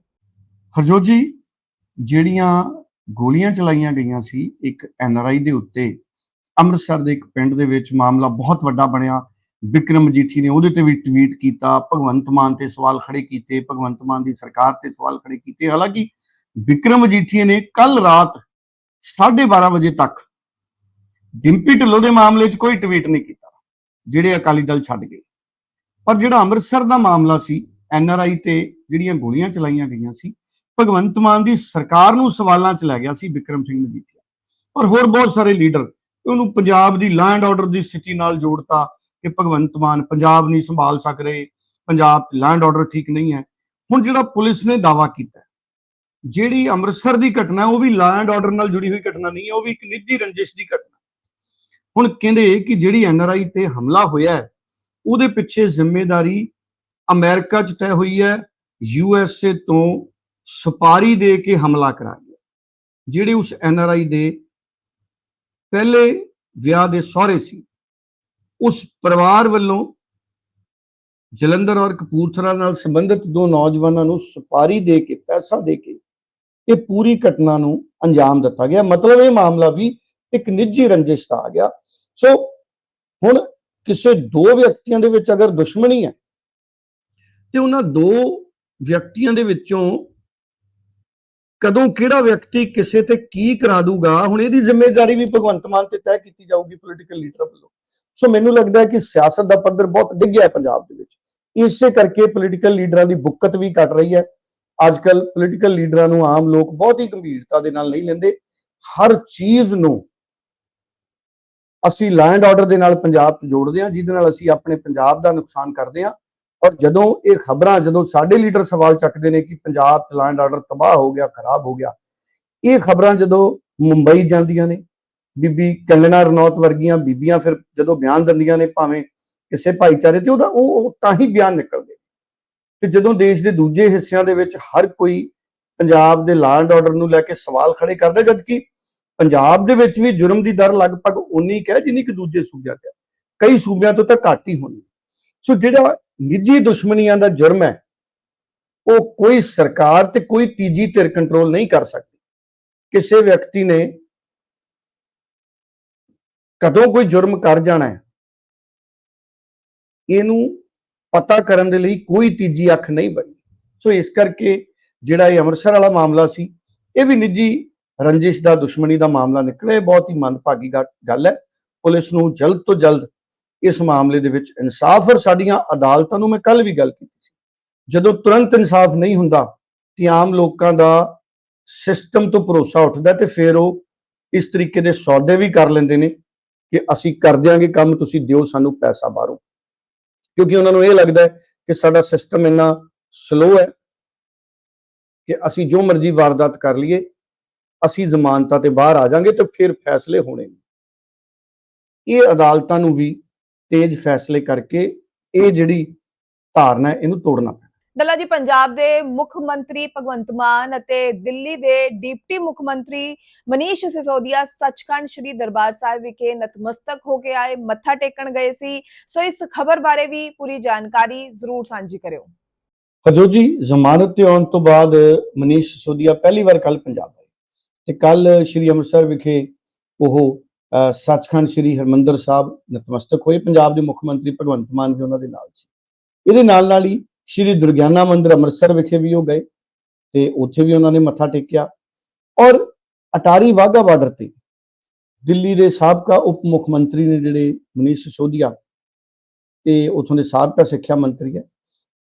ਹਰਜੋਤ ਜੀ, ਜਿਹੜੀਆਂ ਗੋਲੀਆਂ ਚਲਾਈਆਂ ਗਈਆਂ ਸੀ ਇੱਕ ਐਨਆਰਆਈ ਦੇ ਉੱਤੇ, ਅੰਮ੍ਰਿਤਸਰ ਦੇ ਇੱਕ ਪਿੰਡ ਦੇ ਵਿੱਚ ਮਾਮਲਾ ਬਹੁਤ ਵੱਡਾ ਬਣਿਆ। ਵਿਕਰਮ ਮਜੀਠੀ ਨੇ ਉਹਦੇ ਤੇ ਵੀ ਟਵੀਟ ਕੀਤਾ, ਭਗਵੰਤ ਮਾਨ ਤੇ ਸਵਾਲ ਖੜੇ ਕੀਤੇ, ਭਗਵੰਤ ਮਾਨ ਦੀ ਸਰਕਾਰ ਤੇ ਸਵਾਲ ਖੜੇ ਕੀਤੇ। ਹਾਲਾਂਕਿ ਵਿਕਰਮ ਮਜੀਠੀ ਨੇ ਕੱਲ ਰਾਤ 12:30 ਵਜੇ ਤੱਕ ਡਿੰਪੀ ਢਿੱਲੋਂ ਦੇ ਮਾਮਲੇ 'ਚ ਕੋਈ ਟਵੀਟ ਨਹੀਂ ਕੀਤਾ, ਜਿਹੜੇ ਅਕਾਲੀ ਦਲ ਛੱਡ ਗਏ। ਪਰ ਜਿਹੜਾ ਅੰਮ੍ਰਿਤਸਰ ਦਾ ਮਾਮਲਾ ਸੀ ਐਨਆਰਆਈ ਤੇ ਜਿਹੜੀਆਂ ਗੋਲੀਆਂ ਚਲਾਈਆਂ ਗਈਆਂ ਸੀ ਭਗਵੰਤ ਮਾਨ ਦੀ ਸਰਕਾਰ ਨੂੰ ਸਵਾਲਾਂ 'ਚ ਲੈ ਗਿਆ ਸੀ ਵਿਕਰਮ ਸਿੰਘ ਮਜੀਠੀਆ। ਔਰ ਹੋਰ ਬਹੁਤ ਸਾਰੇ ਲੀਡਰ ਉਹਨੂੰ ਪੰਜਾਬ ਦੀ ਲੈਂਡ ਆਰਡਰ ਦੀ ਸਥਿਤੀ ਨਾਲ ਜੋੜਤਾ ਕਿ ਭਗਵੰਤ ਮਾਨ ਪੰਜਾਬ ਨਹੀਂ ਸੰਭਾਲ ਸਕ ਰਹੇ, ਪੰਜਾਬ ਲੈਂਡ ਆਰਡਰ ਠੀਕ ਨਹੀਂ ਹੈ। ਹੁਣ ਜਿਹੜਾ ਪੁਲਿਸ ਨੇ ਦਾਵਾ ਕੀਤਾ ਜਿਹੜੀ ਅੰਮ੍ਰਿਤਸਰ ਦੀ ਘਟਨਾ ਉਹ ਵੀ ਲੈਂਡ ਆਰਡਰ ਨਾਲ ਜੁੜੀ ਹੋਈ ਘਟਨਾ ਨਹੀਂ ਹੈ, ਉਹ ਵੀ ਇੱਕ ਨਿੱਜੀ ਰੰਜਿਸ਼ ਦੀ ਘਟਨਾ ਹੁਣ ਕਹਿੰਦੇ ਕਿ ਜਿਹੜੀ ਐਨਆਰਆਈ ਤੇ ਹਮਲਾ ਹੋਇਆ ਉਹਦੇ ਪਿੱਛੇ ਜ਼ਿੰਮੇਵਾਰੀ ਅਮਰੀਕਾ 'ਚ ਤੈਅ ਹੋਈ ਹੈ ਯੂਐਸਏ ਤੋਂ ਸੁਪਾਰੀ ਦੇ ਕੇ ਹਮਲਾ ਕਰਾ ਗਿਆ ਜਿਹੜੇ ਉਸ ਐਨਆਰਆਈ ਦੇ ਪਹਿਲੇ ਵਿਆਹ ਦੇ ਸਹੁਰੇ ਸੀ, ਉਸ ਪਰਿਵਾਰ ਵੱਲੋਂ ਜਲੰਧਰ ਔਰ ਕਪੂਰਥਲਾ ਨਾਲ ਸੰਬੰਧਿਤ ਦੋ ਨੌਜਵਾਨਾਂ ਨੂੰ ਸੁਪਾਰੀ ਦੇ ਕੇ, ਪੈਸਾ ਦੇ ਕੇ ਇਹ ਪੂਰੀ ਘਟਨਾ ਨੂੰ ਅੰਜਾਮ ਦਿੱਤਾ ਗਿਆ। ਮਤਲਬ ਇਹ ਮਾਮਲਾ ਵੀ ਇੱਕ ਨਿੱਜੀ ਰੰਜਿਸ਼ ਦਾ ਆ ਗਿਆ। ਸੋ ਹੁਣ ਕਿਸੇ ਦੋ ਵਿਅਕਤੀਆਂ ਦੇ ਵਿੱਚ ਅਗਰ ਦੁਸ਼ਮਣੀ ਹੈ, ਤੇ ਉਹਨਾਂ ਦੋ ਵਿਅਕਤੀਆਂ ਦੇ ਵਿੱਚੋਂ ਕਦੋਂ ਕਿਹੜਾ ਵਿਅਕਤੀ ਕਿਸੇ ਤੇ ਕੀ ਕਰਾ ਦੂਗਾ? ਹੁਣ ਇਹਦੀ ਜ਼ਿੰਮੇਵਾਰੀ ਵੀ ਭਗਵੰਤ ਮਾਨ ਤੇ ਤੈਅ ਕੀਤੀ ਜਾਊਗੀ ਪੋਲੀਟੀਕਲ ਲੀਡਰ ਵੱਲੋਂ। ਸੋ ਮੈਨੂੰ ਲੱਗਦਾ ਹੈ ਕਿ ਸਿਆਸਤ ਦਾ ਪੱਧਰ ਬਹੁਤ ਡਿੱਗਿਆ ਹੈ ਪੰਜਾਬ ਦੇ ਵਿੱਚ। ਇਸੇ ਕਰਕੇ ਪੋਲੀਟੀਕਲ ਲੀਡਰਾਂ ਦੀ ਬੁੱਕਤ ਵੀ ਘਟ ਰਹੀ ਹੈ। ਅੱਜ ਕੱਲ ਪੋਲੀਟੀਕਲ ਲੀਡਰਾਂ ਨੂੰ ਆਮ ਲੋਕ ਬਹੁਤ ਹੀ ਗੰਭੀਰਤਾ ਦੇ ਨਾਲ ਨਹੀਂ ਲੈਂਦੇ। ਹਰ ਚੀਜ਼ ਨੂੰ ਅਸੀਂ ਲੈਂਡ ਆਰਡਰ ਦੇ ਨਾਲ ਪੰਜਾਬ 'ਚ ਜੋੜਦੇ ਹਾਂ, ਜਿਹਦੇ ਨਾਲ ਅਸੀਂ ਆਪਣੇ ਪੰਜਾਬ ਦਾ ਨੁਕਸਾਨ ਕਰਦੇ ਹਾਂ। ਔਰ ਜਦੋਂ ਇਹ ਖਬਰਾਂ, ਜਦੋਂ ਸਾਡੇ ਲੀਡਰ ਸਵਾਲ ਚੱਕਦੇ ਨੇ ਕਿ ਪੰਜਾਬ 'ਚ ਲੈਂਡ ਆਰਡਰ ਤਬਾਹ ਹੋ ਗਿਆ, ਖਰਾਬ ਹੋ ਗਿਆ, ਇਹ ਖਬਰਾਂ ਜਦੋਂ ਮੁੰਬਈ ਜਾਂਦੀਆਂ ਨੇ, ਬੀਬੀ ਕੰਗਣਾ ਰਣੌਤ ਵਰਗੀਆਂ ਬੀਬੀਆਂ ਫਿਰ ਜਦੋਂ ਬਿਆਨ ਦਿੰਦੀਆਂ ਨੇ ਭਾਵੇਂ ਕਿਸੇ ਭਾਈਚਾਰੇ ਤੇ, ਉਹਦਾ ਉਹ ਉਹ ਤਾਂ ਹੀ ਬਿਆਨ ਨਿਕਲਦੇ ਤੇ ਜਦੋਂ ਦੇਸ਼ ਦੇ ਦੂਜੇ ਹਿੱਸਿਆਂ ਦੇ ਵਿੱਚ ਹਰ ਕੋਈ ਪੰਜਾਬ ਦੇ ਲੈਂਡ ਆਰਡਰ ਨੂੰ ਲੈ ਕੇ ਸਵਾਲ ਖੜੇ ਕਰਦਾ, ਜਦਕਿ ਪੰਜਾਬ ਦੇ ਵਿੱਚ ਵੀ ਜੁਰਮ ਦੀ ਦਰ ਲਗਭਗ ਉਨੀ ਕੁ ਹੈ ਜਿੰਨੀ ਕਿ ਦੂਜੇ ਸੂਬਿਆਂ ਤੇ ਹੈ। ਕਈ ਸੂਬਿਆਂ ਤੋਂ ਤਾਂ ਘੱਟ ਹੀ ਹੋਣੀ ਸੋ ਜਿਹੜਾ ਨਿੱਜੀ ਦੁਸ਼ਮਣੀਆਂ ਦਾ ਜੁਰਮ ਹੈ, ਉਹ ਕੋਈ ਸਰਕਾਰ ਤੇ ਕੋਈ ਤੀਜੀ ਧਿਰ ਕੰਟਰੋਲ ਨਹੀਂ ਕਰ ਸਕਦੀ। ਕਿਸੇ ਵਿਅਕਤੀ ਨੇ ਕਦੋਂ ਕੋਈ ਜੁਰਮ ਕਰ ਜਾਣਾ ਹੈ, ਇਹਨੂੰ ਪਤਾ ਕਰਨ ਦੇ ਲਈ ਕੋਈ ਤੀਜੀ ਅੱਖ ਨਹੀਂ ਬਣੀ। ਸੋ ਇਸ ਕਰਕੇ ਜਿਹੜਾ ਇਹ ਅੰਮ੍ਰਿਤਸਰ ਵਾਲਾ ਮਾਮਲਾ ਸੀ, ਇਹ ਵੀ ਨਿੱਜੀ ਰੰਜਿਸ਼ ਦਾ, ਦੁਸ਼ਮਣੀ ਦਾ ਮਾਮਲਾ ਨਿਕਲਿਆ। ਬਹੁਤ ਹੀ ਮੰਦਭਾਗੀ ਗੱਲ ਹੈ। ਪੁਲਿਸ ਨੂੰ ਜਲਦ ਤੋਂ ਜਲਦ ਇਸ ਮਾਮਲੇ ਦੇ ਵਿੱਚ ਇਨਸਾਫ ਔਰ ਸਾਡੀਆਂ ਅਦਾਲਤਾਂ ਨੂੰ ਮੈਂ ਕੱਲ ਵੀ ਗੱਲ ਕੀਤੀ ਸੀ। ਜਦੋਂ ਤੁਰੰਤ ਇਨਸਾਫ ਨਹੀਂ ਹੁੰਦਾ, ਤੇ ਆਮ ਲੋਕਾਂ ਦਾ ਸਿਸਟਮ ਤੋਂ ਭਰੋਸਾ ਉੱਠਦਾ ਤੇ ਫਿਰ ਉਹ ਇਸ ਤਰੀਕੇ ਦੇ ਸੌਦੇ ਵੀ ਕਰ ਲੈਂਦੇ ਨੇ ਕਿ ਅਸੀਂ ਕਰ ਦਿਆਂਗੇ ਕੰਮ, ਤੁਸੀਂ ਦਿਓ ਸਾਨੂੰ ਪੈਸਾ ਬਾਹਰੋਂ। ਕਿਉਂਕਿ ਉਹਨਾਂ ਨੂੰ ਇਹ ਲੱਗਦਾ ਕਿ ਸਾਡਾ ਸਿਸਟਮ ਇੰਨਾ ਸਲੋ ਹੈ ਕਿ ਅਸੀਂ ਜੋ ਮਰਜ਼ੀ ਵਾਰਦਾਤ ਕਰ ਲਈਏ, ਅਸੀਂ ਜ਼ਮਾਨਤਾਂ ਤੇ ਬਾਹਰ ਆ ਜਾਾਂਗੇ ਤੇ ਫਿਰ ਫੈਸਲੇ ਹੋਣੇ ਨੇ। ਇਹ ਅਦਾਲਤਾਂ ਨੂੰ ਵੀ ਤੇਜ਼ ਫੈਸਲੇ ਕਰਕੇ ਇਹ ਜਿਹੜੀ ਧਾਰਨਾ ਹੈ ਇਹਨੂੰ ਤੋੜਨਾ ਪੈਣਾ। ਡੱਲਾ ਜੀ ਪੰਜਾਬ ਦੇ ਮੁੱਖ ਮੰਤਰੀ ਭਗਵੰਤ ਮਾਨ ਅਤੇ ਦਿੱਲੀ ਦੇ ਡਿਪਟੀ ਮੁੱਖ ਮੰਤਰੀ ਮਨੀਸ਼ ਸਿਸੋਦੀਆ ਸੱਚਖੰਡ ਸ੍ਰੀ ਦਰਬਾਰ ਸਾਹਿਬ ਵਿਖੇ ਨਤਮਸਤਕ ਹੋ ਕੇ ਆਏ ਮੱਥਾ ਟੇਕਣ ਗਏ ਸੀ। ਸੋ ਇਸ ਖਬਰ ਬਾਰੇ ਵੀ ਪੂਰੀ ਜਾਣਕਾਰੀ ਜ਼ਰੂਰ ਸਾਂਝੀ ਕਰਿਓ। ਹਜੋ ਜੀ ਜ਼ਮਾਨਤ ਤੇ ਆਉਣ ਤੋਂ ਬਾਅਦ ਮਨੀਸ਼ ਸਿਸੋਦੀਆ ਪਹਿਲੀ ਵਾਰ ਕੱਲ ਪੰਜਾਬ ਆਏ। ਤੇ ਕੱਲ ਸ੍ਰੀ ਅੰਮ੍ਰਿਤਸਰ ਵਿਖੇ ਉਹ ਸੱਚਖੰਡ ਸ੍ਰੀ ਹਰਮੰਦਰ ਸਾਹਿਬ ਨਤਮਸਤਕ ਹੋਏ। ਪੰਜਾਬ ਦੇ ਮੁੱਖ ਮੰਤਰੀ ਭਗਵੰਤ ਮਾਨ ਵੀ ਉਹਨਾਂ ਦੇ ਨਾਲ ਸੀ। ਇਹਦੇ ਨਾਲ ਨਾਲ ਹੀ ਸ੍ਰੀ ਦੁਰਗਿਆਨਾ ਮੰਦਿਰ ਅੰਮ੍ਰਿਤਸਰ ਵਿਖੇ ਵੀ ਉਹ ਗਏ ਤੇ ਉੱਥੇ ਵੀ ਉਹਨਾਂ ਨੇ ਮੱਥਾ ਟੇਕਿਆ। ਔਰ ਅਟਾਰੀ ਵਾਹਗਾ ਬਾਰਡਰ ਤੇ ਦਿੱਲੀ ਦੇ ਸਾਬਕਾ ਉਪ ਮੁੱਖ ਮੰਤਰੀ ਨੇ ਜਿਹੜੇ ਮਨੀਸ਼ ਸਿਸੋਦੀਆ ਤੇ ਉਥੋਂ ਦੇ ਸਾਬਕਾ ਸਿੱਖਿਆ ਮੰਤਰੀ ਹੈ,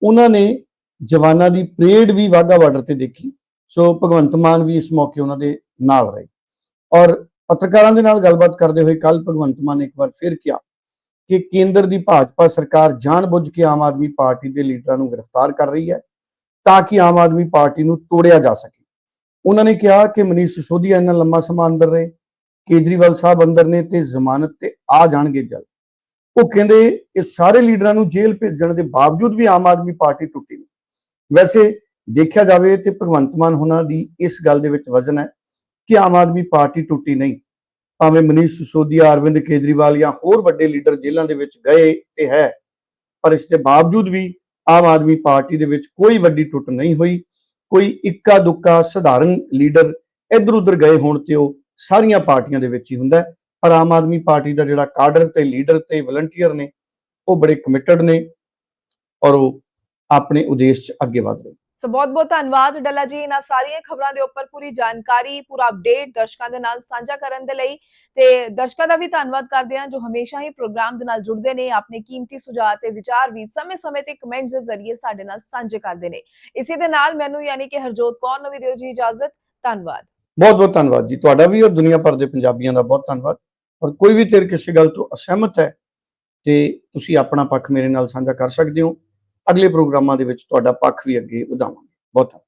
ਉਹਨਾਂ ਨੇ ਜਵਾਨਾਂ ਦੀ ਪਰੇਡ ਵੀ ਵਾਹਗਾ ਬਾਰਡਰ ਤੇ ਦੇਖੀ। ਸੋ ਭਗਵੰਤ ਮਾਨ ਵੀ ਇਸ ਮੌਕੇ ਉਹਨਾਂ ਦੇ ਨਾਲ ਰਹੇ। ਔਰ ਪੱਤਰਕਾਰਾਂ ਦੇ ਨਾਲ ਗੱਲਬਾਤ ਕਰਦੇ ਹੋਏ ਕੱਲ ਭਗਵੰਤ ਮਾਨ ਨੇ ਇੱਕ ਵਾਰ ਫਿਰ ਕਿਹਾ ਕਿ ਕੇਂਦਰ ਦੀ ਭਾਜਪਾ ਸਰਕਾਰ ਜਾਣਬੁੱਝ ਕੇ ਆਮ ਆਦਮੀ ਪਾਰਟੀ ਦੇ ਲੀਡਰਾਂ ਨੂੰ ਗ੍ਰਿਫਤਾਰ ਕਰ ਰਹੀ ਹੈ ਤਾਂ ਕਿ ਆਮ ਆਦਮੀ ਪਾਰਟੀ ਨੂੰ ਤੋੜਿਆ ਜਾ ਸਕੇ। ਉਹਨਾਂ ਨੇ ਕਿਹਾ ਕਿ ਮਨੀਸ਼ ਸਿਸੋਦੀਆ ਇੰਨਾ ਲੰਮਾ ਸਮਾਂ ਅੰਦਰ ਰਹੇ, ਕੇਜਰੀਵਾਲ ਸਾਹਿਬ ਅੰਦਰ ਨੇ ਤੇ ਜ਼ਮਾਨਤ ਤੇ ਆ ਜਾਣਗੇ ਜਲ ਉਹ ਕਹਿੰਦੇ ਇਹ ਸਾਰੇ ਲੀਡਰਾਂ ਨੂੰ ਜੇਲ੍ਹ ਭੇਜਣ ਦੇ ਬਾਵਜੂਦ ਵੀ ਆਮ ਆਦਮੀ ਪਾਰਟੀ ਟੁੱਟੀ ਨਹੀਂ। ਵੈਸੇ ਦੇਖਿਆ ਜਾਵੇ ਤੇ ਭਗਵੰਤ ਮਾਨ ਉਹਨਾਂ ਦੀ ਇਸ ਗੱਲ ਦੇ ਵਿੱਚ ਵਜ਼ਨ ਹੈ ਕਿ ਆਮ ਆਦਮੀ ਪਾਰਟੀ ਟੁੱਟੀ ਨਹੀਂ। ਭਾਵੇਂ ਮਨੀਸ਼ ਸਿਸੋਦੀਆ, ਅਰਵਿੰਦ ਕੇਜਰੀਵਾਲ ਜਾਂ ਹੋਰ ਵੱਡੇ ਲੀਡਰ ਜੇਲ੍ਹਾਂ ਦੇ ਵਿੱਚ ਗਏ ਤੇ ਹੈ, ਪਰ ਇਸ ਦੇ ਬਾਵਜੂਦ ਵੀ ਆਮ ਆਦਮੀ ਪਾਰਟੀ ਦੇ ਵਿੱਚ ਕੋਈ ਵੱਡੀ ਟੁੱਟ ਨਹੀਂ ਹੋਈ। ਕੋਈ ਇੱਕਾ ਦੁੱਕਾ ਸਧਾਰਨ ਲੀਡਰ ਇੱਧਰ ਉੱਧਰ ਗਏ ਹੋਣ ਤੇ ਉਹ ਸਾਰੀਆਂ ਪਾਰਟੀਆਂ ਦੇ ਵਿੱਚ ਹੀ ਹੁੰਦਾ ਪਰ ਆਮ ਆਦਮੀ ਪਾਰਟੀ ਦਾ ਜਿਹੜਾ ਕਾਡਰ ਤੇ ਲੀਡਰ ਤੇ ਵਲੰਟੀਅਰ ਨੇ, ਉਹ ਬੜੇ ਕਮਿਟਡ ਨੇ ਔਰ ਉਹ ਆਪਣੇ ਉਦੇਸ਼ 'ਚ ਅੱਗੇ ਵਧ ਰਹੇ ਸੋ ਬਹੁਤ ਬਹੁਤ ਧੰਨਵਾਦ ਡੱਲਾ ਜੀ ਇਹਨਾਂ ਸਾਰੀਆਂ ਖਬਰਾਂ ਦੇ ਉੱਪਰ ਪੂਰੀ ਜਾਣਕਾਰੀ, ਪੂਰਾ ਅਪਡੇਟ ਦਰਸ਼ਕਾਂ ਦੇ ਨਾਲ ਸਾਂਝਾ ਕਰਨ ਦੇ ਲਈ। ਤੇ ਦਰਸ਼ਕਾਂ ਦਾ ਵੀ ਧੰਨਵਾਦ ਕਰਦੇ ਹਾਂ ਜੋ ਹਮੇਸ਼ਾ ਹੀ ਪ੍ਰੋਗਰਾਮ ਦੇ ਨਾਲ ਜੁੜਦੇ ਨੇ, ਆਪਣੇ ਕੀਮਤੀ ਸੁਝਾਅ ਤੇ ਵਿਚਾਰ ਵੀ ਸਮੇਂ-ਸਮੇਂ ਤੇ ਕਮੈਂਟਸ ਦੇ ਜ਼ਰੀਏ ਸਾਡੇ ਨਾਲ ਸਾਂਝੇ ਕਰਦੇ ਨੇ। ਇਸੇ ਦੇ ਨਾਲ ਮੈਨੂੰ ਯਾਨੀ ਕਿ ਹਰਜੋਤ ਕੌਰ ਨੂੰ ਵੀ ਦਿਓ ਜੀ ਇਜਾਜ਼ਤ। ਧੰਨਵਾਦ। ਬਹੁਤ ਬਹੁਤ ਧੰਨਵਾਦ ਜੀ। ਤੁਹਾਡਾ ਵੀ ਔਰ ਦੁਨੀਆ ਭਰ ਦੇ ਪੰਜਾਬੀਆਂ ਦਾ ਬਹੁਤ ਧੰਨਵਾਦ। ਔਰ ਕੋਈ ਵੀ ਤੇਰੇ ਕਿਸੇ ਗੱਲ ਤੋਂ ਅਸਹਿਮਤ ਹੈ ਤੇ ਤੁਸੀਂ ਆਪਣਾ ਪੱਖ ਮੇਰੇ ਨਾਲ ਸਾਂਝਾ ਕਰ ਸਕਦੇ ਹੋ। ਅਗਲੇ ਪ੍ਰੋਗਰਾਮਾਂ ਦੇ ਵਿੱਚ ਤੁਹਾਡਾ ਪੱਖ ਵੀ ਅੱਗੇ ਵਧਾਵਾਂਗੇ। ਬਹੁਤ ਧੰਨਵਾਦ।